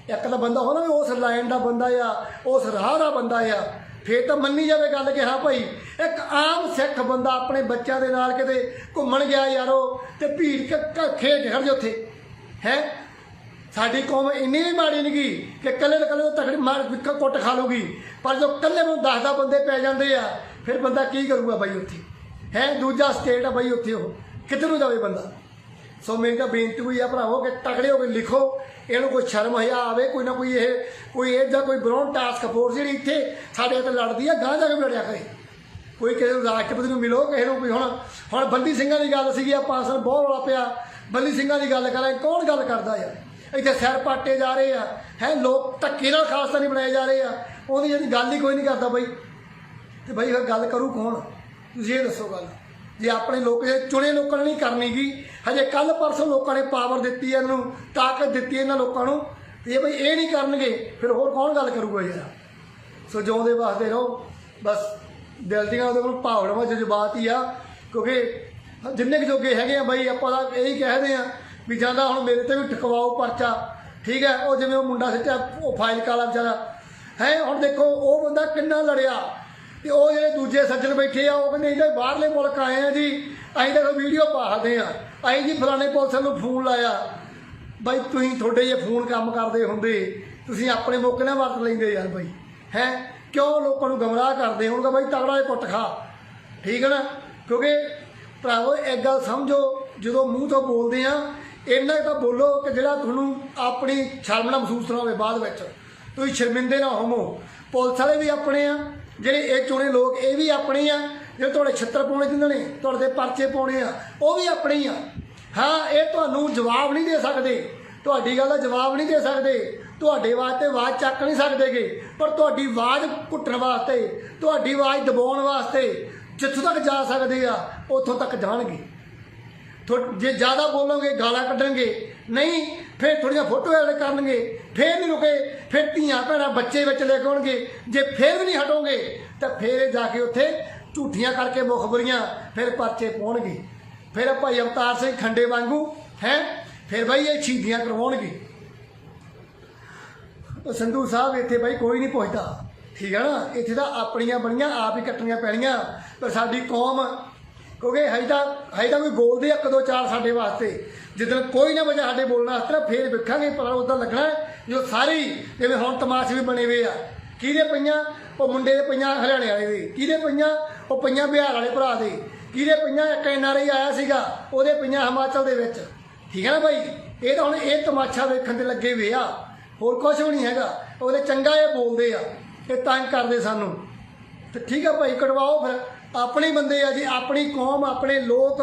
ਇੱਕ ਤਾਂ ਬੰਦਾ ਹੋਣਾ ਵੀ ਉਸ ਲਾਈਨ ਦਾ ਬੰਦਾ ਆ, ਉਸ ਰਾਹ ਦਾ ਬੰਦਾ ਆ। ਫੇਰ ਤਾਂ ਮੰਨੀ ਜਾਵੇ ਗੱਲ ਕਿ ਹਾਂ ਭਾਈ, ਇੱਕ ਆਮ ਸਿੱਖ ਬੰਦਾ ਆਪਣੇ ਬੱਚਿਆਂ ਦੇ ਨਾਲ ਕਿਤੇ ਘੁੰਮਣ ਗਿਆ ਯਾਰੋ ਤੇ ਭੀੜ ਖੇਡ ਖੜ ਜਾ ਉੱਥੇ। ਹੈ? ਸਾਡੀ ਕੌਮ ਇੰਨੀ ਵੀ ਮਾੜੀ ਨਹੀਂ ਗਈ ਕਿ ਕੱਲੇ ਦੇ ਕੱਲੇ ਤਕੜੀ ਮਾਰ ਕੁੱਟ ਖਾ ਲੂਗੀ ਪਰ ਜੋ ਕੱਲੇ ਨੂੰ 10 ਬੰਦੇ ਪੈ ਜਾਂਦੇ ਆ, ਫਿਰ ਬੰਦਾ ਕੀ ਕਰੂਗਾ ਬਾਈ ਉੱਥੇ? ਹੈ? ਦੂਜਾ ਸਟੇਟ ਆ ਬਾਈ ਉੱਥੇ ਉਹ। ਕਿੱਧਰ ਨੂੰ ਜਾਵੇ ਬੰਦਾ? ਸੋ ਮੇਰੀ ਤਾਂ ਬੇਨਤੀ ਹੋਈ ਆ ਭਰਾਵੋ ਕਿ ਤਕੜੇ ਹੋ ਕੇ ਲਿਖੋ। ਇਹਨੂੰ ਕੋਈ ਸ਼ਰਮ ਹਿਆ ਆਵੇ, ਕੋਈ ਨਾ ਕੋਈ ਇਹ, ਕੋਈ ਇਹਦਾ ਕੋਈ ਬਰੌਨ ਟਾਸਕ ਫੋਰਸ ਜਿਹੜੀ ਇੱਥੇ ਸਾਡੇ ਤੇ ਲੜਦੀ ਆ ਗਾਂ ਜਾ ਕੇ ਲੜਿਆ ਕਰੇ। ਕੋਈ ਕਿਸੇ ਨੂੰ ਰਾਸ਼ਟਰਪਤੀ ਨੂੰ ਮਿਲੋ, ਕਿਸੇ ਨੂੰ ਕੋਈ ਹੁਣ ਹੁਣ ਬੰਦੀ ਸਿੰਘਾਂ ਦੀ ਗੱਲ ਸੀਗੀ ਆ ਪੰਜ ਬਹੁਤ ਰੌਲਾ ਪਿਆ। ਬੰਦੀ ਸਿੰਘਾਂ ਦੀ ਗੱਲ ਕਰਾਂ ਕੌਣ ਗੱਲ ਕਰਦਾ ਯਾਰ? ਇੱਥੇ ਸਿਰ ਪਾਟੇ ਜਾ ਰਹੇ ਆ। ਹੈ, ਲੋਕ ਧੱਕੇ ਨਾਲ ਖਾਲਸਾ ਨਹੀਂ ਬਣਾਏ ਜਾ ਰਹੇ ਆ। ਉਹਦੀ ਜਿਹੜੀ ਗੱਲ ਹੀ ਕੋਈ ਨਹੀਂ ਕਰਦਾ ਬਈ। ਤੇ ਬਾਈ ਫਿਰ ਗੱਲ ਕਰੂ ਕੌਣ? ਤੁਸੀਂ ਇਹ ਦੱਸੋ ਗੱਲ। ਜੇ ਆਪਣੇ ਲੋਕ ਜੇ ਚੁਣੇ ਲੋਕਾਂ ਨੇ ਨਹੀਂ ਕਰਨੀ ਗੀ, ਹਜੇ ਕੱਲ ਪਰਸੋਂ ਲੋਕਾਂ ਨੇ ਪਾਵਰ ਦਿੱਤੀ ਇਹਨਾਂ ਨੂੰ ਤਾਕਤ ਦਿੱਤੀ ਇਹਨਾਂ ਲੋਕਾਂ ਨੂੰ, ਤੇ ਇਹ ਬਈ ਇਹ ਨਹੀਂ ਕਰਨਗੇ, ਫਿਰ ਹੋਰ ਕੌਣ ਗੱਲ ਕਰੂਗਾ ਯਾਰ ਸੋ ਜਿਉਂਦੇ ਵਾਸਤੇ ਰਹੋ। ਬਸ ਦਿਲ ਦੀਆਂ ਉਹਦੇ ਕੋਲ ਭਾਵਨਾਵਾਂ ਜਜ਼ਬਾਤ ਹੀ ਆ, ਕਿਉਂਕਿ ਜਿੰਨੇ ਕੁ ਜੋਗੇ ਹੈਗੇ ਆ ਬਈ, ਆਪਾਂ ਤਾਂ ਇਹੀ ਕਹਿਦੇ ਆ ਵੀ ਜਾਂਦਾ ਹੁਣ ਮੇਰੇ ਤੇ ਵੀ ਟਕਵਾਓ ਪਰਚਾ, ਠੀਕ ਹੈ? ਉਹ ਜਿਵੇਂ ਉਹ ਮੁੰਡਾ ਸੱਚਾ, ਉਹ ਫਾਈਲ ਕਾਲਾ ਵਿਚਾਰਾ। ਹੈ, ਹੁਣ ਦੇਖੋ, ਉਹ ਬੰਦਾ ਕਿੰਨਾ ਲੜਿਆ। ਤੇ ਉਹ ਜਿਹੜੇ ਦੂਜੇ ਸੱਜਣ ਬੈਠੇ ਆ, ਉਹ ਕਹਿੰਦੇ, ਇਹਦੇ ਬਾਹਰਲੇ ਮੁਲਕ ਆਏ ਆ ਜੀ, ਅਸੀਂ ਤਾਂ ਵੀਡੀਓ ਪਾਹਦੇ ਆ। ਅਸੀਂ ਜੀ ਫਲਾਣੇ ਪੁਲਿਸ ਨੂੰ ਫੋਨ ਲਾਇਆ। ਬਾਈ, ਤੁਸੀਂ ਤੁਹਾਡੇ ਜੇ ਫੋਨ ਕੰਮ ਕਰਦੇ ਹੁੰਦੇ, ਤੁਸੀਂ ਆਪਣੇ ਮੌਕੇ ਨਾਲ ਵਰਤ ਲੈਂਦੇ ਯਾਰ ਬਾਈ। ਹੈ? ਕਿਉਂ ਲੋਕਾਂ ਨੂੰ ਗਮਰਾਹ ਕਰਦੇ? ਹੁਣ ਬਾਈ ਤਗੜਾ ਜਿਹਾ ਕੁੱਟ ਖਾ। ਠੀਕ ਹੈ ਨਾ? ਕਿਉਂਕਿ ਭਰਾਵੋ, ਇੱਕ ਗੱਲ ਸਮਝੋ, ਜਦੋਂ ਮੂੰਹ ਤੋਂ ਬੋਲਦੇ ਆ ਇੰਨਾ ਕੁ ਤਾਂ ਬੋਲੋ ਕਿ ਜਿਹੜਾ ਤੁਹਾਨੂੰ ਆਪਣੀ ਸ਼ਰਮ ਨਾ ਮਹਿਸੂਸ ਨਾ ਹੋਵੇ ਬਾਅਦ ਵਿੱਚ। ਤੁਸੀਂ ਸ਼ਰਮਿੰਦੇ ਨਾ ਹੋਵੋ। ਪੁਲਿਸ ਵਾਲੇ ਵੀ ਆਪਣੇ ਆ, ਜਿਹੜੇ ਇਹ ਚੁਣੇ ਲੋਕ, ਇਹ ਵੀ ਆਪਣੇ ਆ, ਜਿਹੜੇ ਤੁਹਾਡੇ ਛੱਤਰ ਪਾਉਣੇ ਜਿੰਨਾਂ ਨੇ, ਤੁਹਾਡੇ ਪਰਚੇ ਪਾਉਣੇ ਆ, ਉਹ ਵੀ ਆਪਣੇ ਹੀ ਆ। ਹਾਂ, ਇਹ ਤੁਹਾਨੂੰ ਜਵਾਬ ਨਹੀਂ ਦੇ ਸਕਦੇ। ਤੁਹਾਡੀ ਗੱਲ ਦਾ ਜਵਾਬ ਨਹੀਂ ਦੇ ਸਕਦੇ। ਤੁਹਾਡੇ ਵਾਸਤੇ ਆਵਾਜ਼ ਚੱਕ ਨਹੀਂ ਸਕਦੇਗੇ ਪਰ ਤੁਹਾਡੀ ਆਵਾਜ਼ ਘੁੱਟਣ ਵਾਸਤੇ, ਤੁਹਾਡੀ ਆਵਾਜ਼ ਦਬਾਉਣ ਵਾਸਤੇ, ਜਿੱਥੋਂ ਤੱਕ ਜਾ ਸਕਦੇ ਆ, ਉੱਥੋਂ ਤੱਕ ਜਾਣਗੇ। ਜੇ ਜ਼ਿਆਦਾ ਬੋਲੋਗੇ, ਗਾਲਾਂ ਕੱਢਣਗੇ, ਨਹੀਂ, ਫਿਰ ਥੋੜੀਆਂ ਫੋਟੋ ਐਡ ਕਰਨਗੇ, ਫਿਰ ਨਹੀਂ ਰੁਕੇ, ਫਿਰ ਧੀਆਂ ਭੈਣਾਂ ਬੱਚੇ ਵਿੱਚ ਲੈ ਕੇ ਆਉਣਗੇ। ਜੇ ਫਿਰ ਵੀ ਨਹੀਂ ਹਟੋਗੇ, ਤਾਂ ਫਿਰ ਜਾ ਕੇ ਉੱਥੇ ਝੂਠੀਆਂ ਕਰਕੇ ਮੁਖਬਰੀਆਂ ਫਿਰ ਪਰਚੇ ਪਾਉਣਗੇ। ਫਿਰ ਭਾਈ ਅਵਤਾਰ ਸਿੰਘ ਖੰਡੇ ਵਾਂਗੂ, ਹੈ? ਫਿਰ ਬਈ ਇਹ ਸ਼ਹੀਦੀਆਂ ਕਰਵਾਉਣਗੇ। ਸੰਧੂ ਸਾਹਿਬ ਇੱਥੇ ਬਾਈ ਕੋਈ ਨਹੀਂ ਪੁੱਛਦਾ। ਠੀਕ ਹੈ ਨਾ? ਇੱਥੇ ਤਾਂ ਆਪਣੀਆਂ ਬਣੀਆਂ, ਆਪ ਹੀ ਕੱਟਣੀਆਂ ਪੈਣੀਆਂ। ਪਰ ਸਾਡੀ ਕੌਮ ਕਿਉਂਕਿ ਹਜੇ ਤਾਂ ਹਜੇ ਤਾਂ ਕੋਈ ਬੋਲਦੇ ਆ, ਇੱਕ ਦੋ ਚਾਰ ਸਾਡੇ ਵਾਸਤੇ। ਜਿੱਦਣ ਕੋਈ ਨਾ ਵਜਾ ਸਾਡੇ ਬੋਲਣ ਵਾਸਤੇ ਨਾ ਫੇਰ ਵੇਖਾਂਗੇ ਪਤਾ ਉਦਾਂ ਲੱਗਣਾ ਜੋ ਸਾਰੇ ਜਿਵੇਂ ਹੁਣ ਤਮਾਸ਼ੇ ਵੀ ਬਣੇ ਹੋਏ ਆ। ਕਿਹਦੇ ਪਈਆਂ? ਉਹ ਮੁੰਡੇ ਦੇ ਪਈਆਂ ਹਰਿਆਣੇ ਵਾਲੇ ਦੇ। ਕਿਹਦੇ ਪਈਆਂ? ਉਹ ਪਈਆਂ ਬਿਹਾਰ ਵਾਲੇ ਭਰਾ ਦੇ। ਕਿਹਦੇ ਪਈਆਂ? ਇੱਕ ਐਨਆਰਆਈ ਆਇਆ ਸੀਗਾ ਉਹਦੇ ਪਈਆਂ ਹਿਮਾਚਲ ਦੇ ਵਿੱਚ। ਠੀਕ ਹੈ ਨਾ ਭਾਈ ਇਹ ਤਾਂ ਹੁਣ ਇਹ ਤਮਾਸ਼ਾ ਵੇਖਣ ਤੇ ਲੱਗੇ ਹੋਏ ਆ। ਹੋਰ ਕੁਝ ਵੀ ਨਹੀਂ ਹੈਗਾ। ਉਹਦੇ ਚੰਗਾ ਇਹ ਬੋਲਦੇ ਆ। ਇਹ ਤੰਗ ਕਰਦੇ ਸਾਨੂੰ। ਤੇ ਠੀਕ ਆ ਭਾਈ ਕਢਵਾਓ ਫਿਰ। ਆਪਣੇ ਬੰਦੇ ਆ ਜੀ, ਆਪਣੀ ਕੌਮ, ਆਪਣੇ ਲੋਕ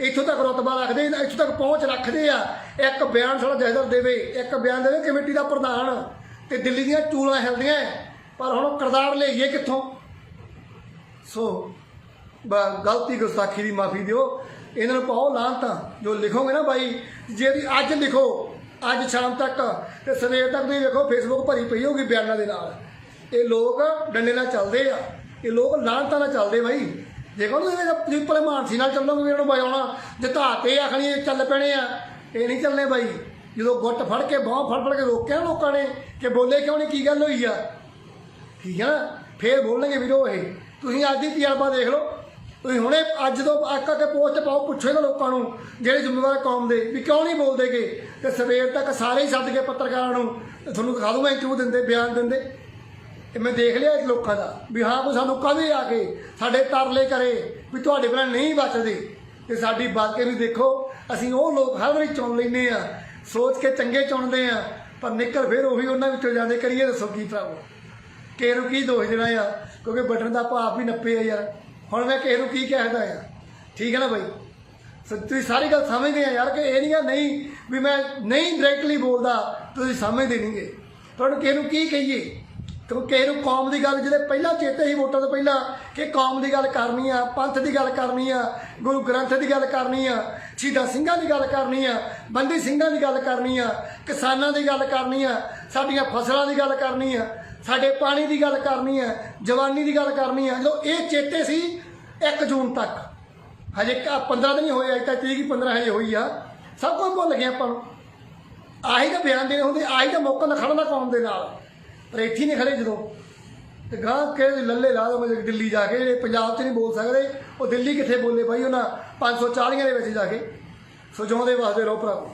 ਇੱਥੋਂ ਤੱਕ ਰਤਬਾ ਰੱਖਦੇ, ਇੱਥੋਂ ਤੱਕ ਪਹੁੰਚ ਰੱਖਦੇ ਆ। ਇੱਕ ਬਿਆਨ ਸਾਡਾ ਜਹਦਰ ਦੇਵੇ, ਇੱਕ ਬਿਆਨ ਦੇਵੇ ਕਮੇਟੀ ਦਾ ਪ੍ਰਧਾਨ ਤੇ ਦਿੱਲੀ ਦੀਆਂ ਚੂਲਾਂ ਹਿਲਦੀਆਂ ਪਰ ਹੁਣ ਉਹ ਕਿਰਦਾਰ ਲਈਏ ਕਿੱਥੋਂ? ਸੋ ਗਲਤੀ ਗੁਸਤਾਖੀ ਦੀ ਮਾਫੀ ਦਿਓ। ਇਹਨਾਂ ਨੂੰ ਪਾਓ ਲਾਂਤਾਂ ਜੋ ਲਿਖੋਗੇ ਨਾ ਬਾਈ, ਜੇ ਵੀ ਅੱਜ ਲਿਖੋ, ਅੱਜ ਸ਼ਾਮ ਤੱਕ ਤੇ ਸਵੇਰ ਤੱਕ ਤੁਸੀਂ ਵੇਖੋ ਫੇਸਬੁੱਕ ਭਰੀ ਪਈ ਹੋਊਗੀ ਬਿਆਨਾਂ ਦੇ ਨਾਲ। ਇਹ ਲੋਕ ਡੰਡੇ ਨਾਲ ਚੱਲਦੇ ਆ। ਇਹ ਲੋਕ ਲਾਂਤਾਂ ਨਾਲ ਚੱਲਦੇ ਬਾਈ। ਦੇਖੋ ਨਾ ਤੁਸੀਂ ਤੁਸੀਂ ਭਲੇ ਮਾਨਸੀ ਨਾਲ ਚੱਲੋਗੇ ਵੀ ਇਹਨੂੰ ਬਜਾਉਣਾ ਜੇ ਧਾਤੇ ਆਖਣੀ ਚੱਲ ਪੈਣੇ ਆ। ਇਹ ਨਹੀਂ ਚੱਲਨੇ ਬਾਈ। ਜਦੋਂ ਗੁੱਟ ਫੜ ਕੇ, ਬਾਹ ਫੜ ਫੜ ਕੇ ਰੋਕਿਆ ਨਾ ਲੋਕਾਂ ਨੇ ਕਿ ਬੋਲੇ ਕਿਉਂ ਨਹੀਂ, ਕੀ ਗੱਲ ਹੋਈ ਆ? ਠੀਕ ਆ ਨਾ? ਫੇਰ ਬੋਲਣਗੇ ਵੀਰੋ ਇਹ। ਤੁਸੀਂ ਅੱਜ ਦੀ ਤਜਰਬਾ ਦੇਖ ਲਓ। ਤੁਸੀਂ ਹੁਣੇ ਅੱਜ ਤੋਂ ਆਕਾ ਕੇ ਪੋਸਟ ਪਾਓ, ਪੁੱਛੋ ਇਹਨਾਂ ਲੋਕਾਂ ਨੂੰ ਜਿਹੜੇ ਜ਼ਿੰਮੇਵਾਰ ਕੌਮ ਦੇ ਵੀ ਕਿਉਂ ਨਹੀਂ ਬੋਲਦੇਗੇ। ਤੇ ਸਵੇਰ ਤੱਕ ਸਾਰੇ ਹੀ ਸੱਦ ਕੇ ਪੱਤਰਕਾਰਾਂ ਨੂੰ ਤੁਹਾਨੂੰ ਦਿਖਾ ਦੂੰਗਾ, ਇੰਟਰਵਿਊ ਦਿੰਦੇ, ਬਿਆਨ ਦਿੰਦੇ। ਇਹ ਮੈਂ ਦੇਖ ਲਿਆ ਇਸ ਲੋਕਾਂ ਦਾ ਵੀ ਹਾਂ ਕੋਈ ਸਾਨੂੰ ਕਦੇ ਆ ਕੇ ਸਾਡੇ ਤਰਲੇ ਕਰੇ, ਵੀ ਤੁਹਾਡੇ ਬਿਨਾਂ ਨਹੀਂ ਬਚਦੇ। ਤੇ ਸਾਡੀ ਬਾਕੇ ਨੂੰ ਦੇਖੋ, ਅਸੀਂ ਉਹ ਲੋਕ ਹਰ ਵਾਰੀ ਚੁਣ ਲੈਨੇ ਆ ਸੋਚ ਕੇ ਚੰਗੇ ਚੁਣਦੇ ਆ ਪਰ ਨਿਕਲ ਫਿਰ ਉਹੀ ਉਹਨਾਂ ਵਿੱਚੋਂ ਜਾਂਦੇ, ਕਰੀਏ ਦੱਸੋ ਕੀ ਭਰਾਵੋ। ਕਿਸੇ ਨੂੰ ਕੀ ਦੋਸ਼ ਦੇਣਾ ਆ? ਕਿਉਂਕਿ ਬਟਨ ਦਾ ਭਾਅ ਵੀ ਨੱਪੇ ਆ ਯਾਰ। ਹੁਣ ਮੈਂ ਕਿਸੇ ਨੂੰ ਕੀ ਕਹਿਦਾ ਆ? ਠੀਕ ਹੈ ਨਾ ਬਾਈ? ਸੋ ਤੁਸੀਂ ਸਾਰੀ ਗੱਲ ਸਮਝਦੇ ਆ ਯਾਰ ਕਿ ਇਹ ਨਹੀਂ ਆ, ਨਹੀਂ, ਵੀ ਮੈਂ ਨਹੀਂ ਡਾਇਰੈਕਟਲੀ ਬੋਲਦਾ, ਤੁਸੀਂ ਸਮਝਦੇ ਨਹੀਂਗੇ ਤੁਹਾਨੂੰ ਕਿਸੇ ਨੂੰ ਕੀ ਕਹੀਏ? ਕਿਉਂਕਿ ਕਿਸੇ ਨੂੰ ਕੌਮ ਦੀ ਗੱਲ ਜਿਹੜੇ ਪਹਿਲਾਂ ਚੇਤੇ ਸੀ ਵੋਟਾਂ ਤੋਂ ਪਹਿਲਾਂ ਕਿ ਕੌਮ ਦੀ ਗੱਲ ਕਰਨੀ ਆ ਪੰਥ ਦੀ ਗੱਲ ਕਰਨੀ ਆ ਗੁਰੂ ਗ੍ਰੰਥ ਦੀ ਗੱਲ ਕਰਨੀ ਆ ਸ਼ਹੀਦਾਂ ਸਿੰਘਾਂ ਦੀ ਗੱਲ ਕਰਨੀ ਆ ਬੰਦੀ ਸਿੰਘਾਂ ਦੀ ਗੱਲ ਕਰਨੀ ਆ ਕਿਸਾਨਾਂ ਦੀ ਗੱਲ ਕਰਨੀ ਆ ਸਾਡੀਆਂ ਫਸਲਾਂ ਦੀ ਗੱਲ ਕਰਨੀ ਆ ਸਾਡੇ ਪਾਣੀ ਦੀ ਗੱਲ ਕਰਨੀ ਆ ਜਵਾਨੀ ਦੀ ਗੱਲ ਕਰਨੀ ਆ ਜਦੋਂ ਇਹ ਚੇਤੇ ਸੀ 1 ਜੂਨ ਤੱਕ ਹਜੇ ਕ- 15 ਦਿਨ ਹੀ ਹੋਏ ਅਜੇ ਤਾਂ ਤਰੀਕ ਹੀ 15 ਹਜੇ ਹੋਈ ਆ ਸਭ ਕੁਝ ਭੁੱਲ ਗਏ ਆਪਾਂ ਨੂੰ ਆਹੀ ਤਾਂ ਬਿਆਨ ਦੇਣੇ ਹੁੰਦੇ ਆਹੀ ਤਾਂ ਮੌਕਾ ਨਾ ਖੜਨਾ ਕੌਮ ਦੇ ਨਾਲ ਪਰ ਇੱਥੇ ਨਹੀਂ ਖੜੇ ਜਦੋਂ। ਤੇ ਗਾਂ ਕੇ ਲੱਲੇ ਲਾ ਦੋ ਮੈਂ ਦਿੱਲੀ ਜਾ ਕੇ, ਜਿਹੜੇ ਪੰਜਾਬ 'ਚ ਨਹੀਂ ਬੋਲ ਸਕਦੇ, ਉਹ ਦਿੱਲੀ ਕਿੱਥੇ ਬੋਲੇ ਬਾਈ ਉਹਨਾਂ 540 ਦੇ ਵਿੱਚ ਜਾ ਕੇ। ਸੋ ਜਿਉਂਦੇ ਵਾਸਤੇ ਰਹੋ ਭਰਾਵੋ।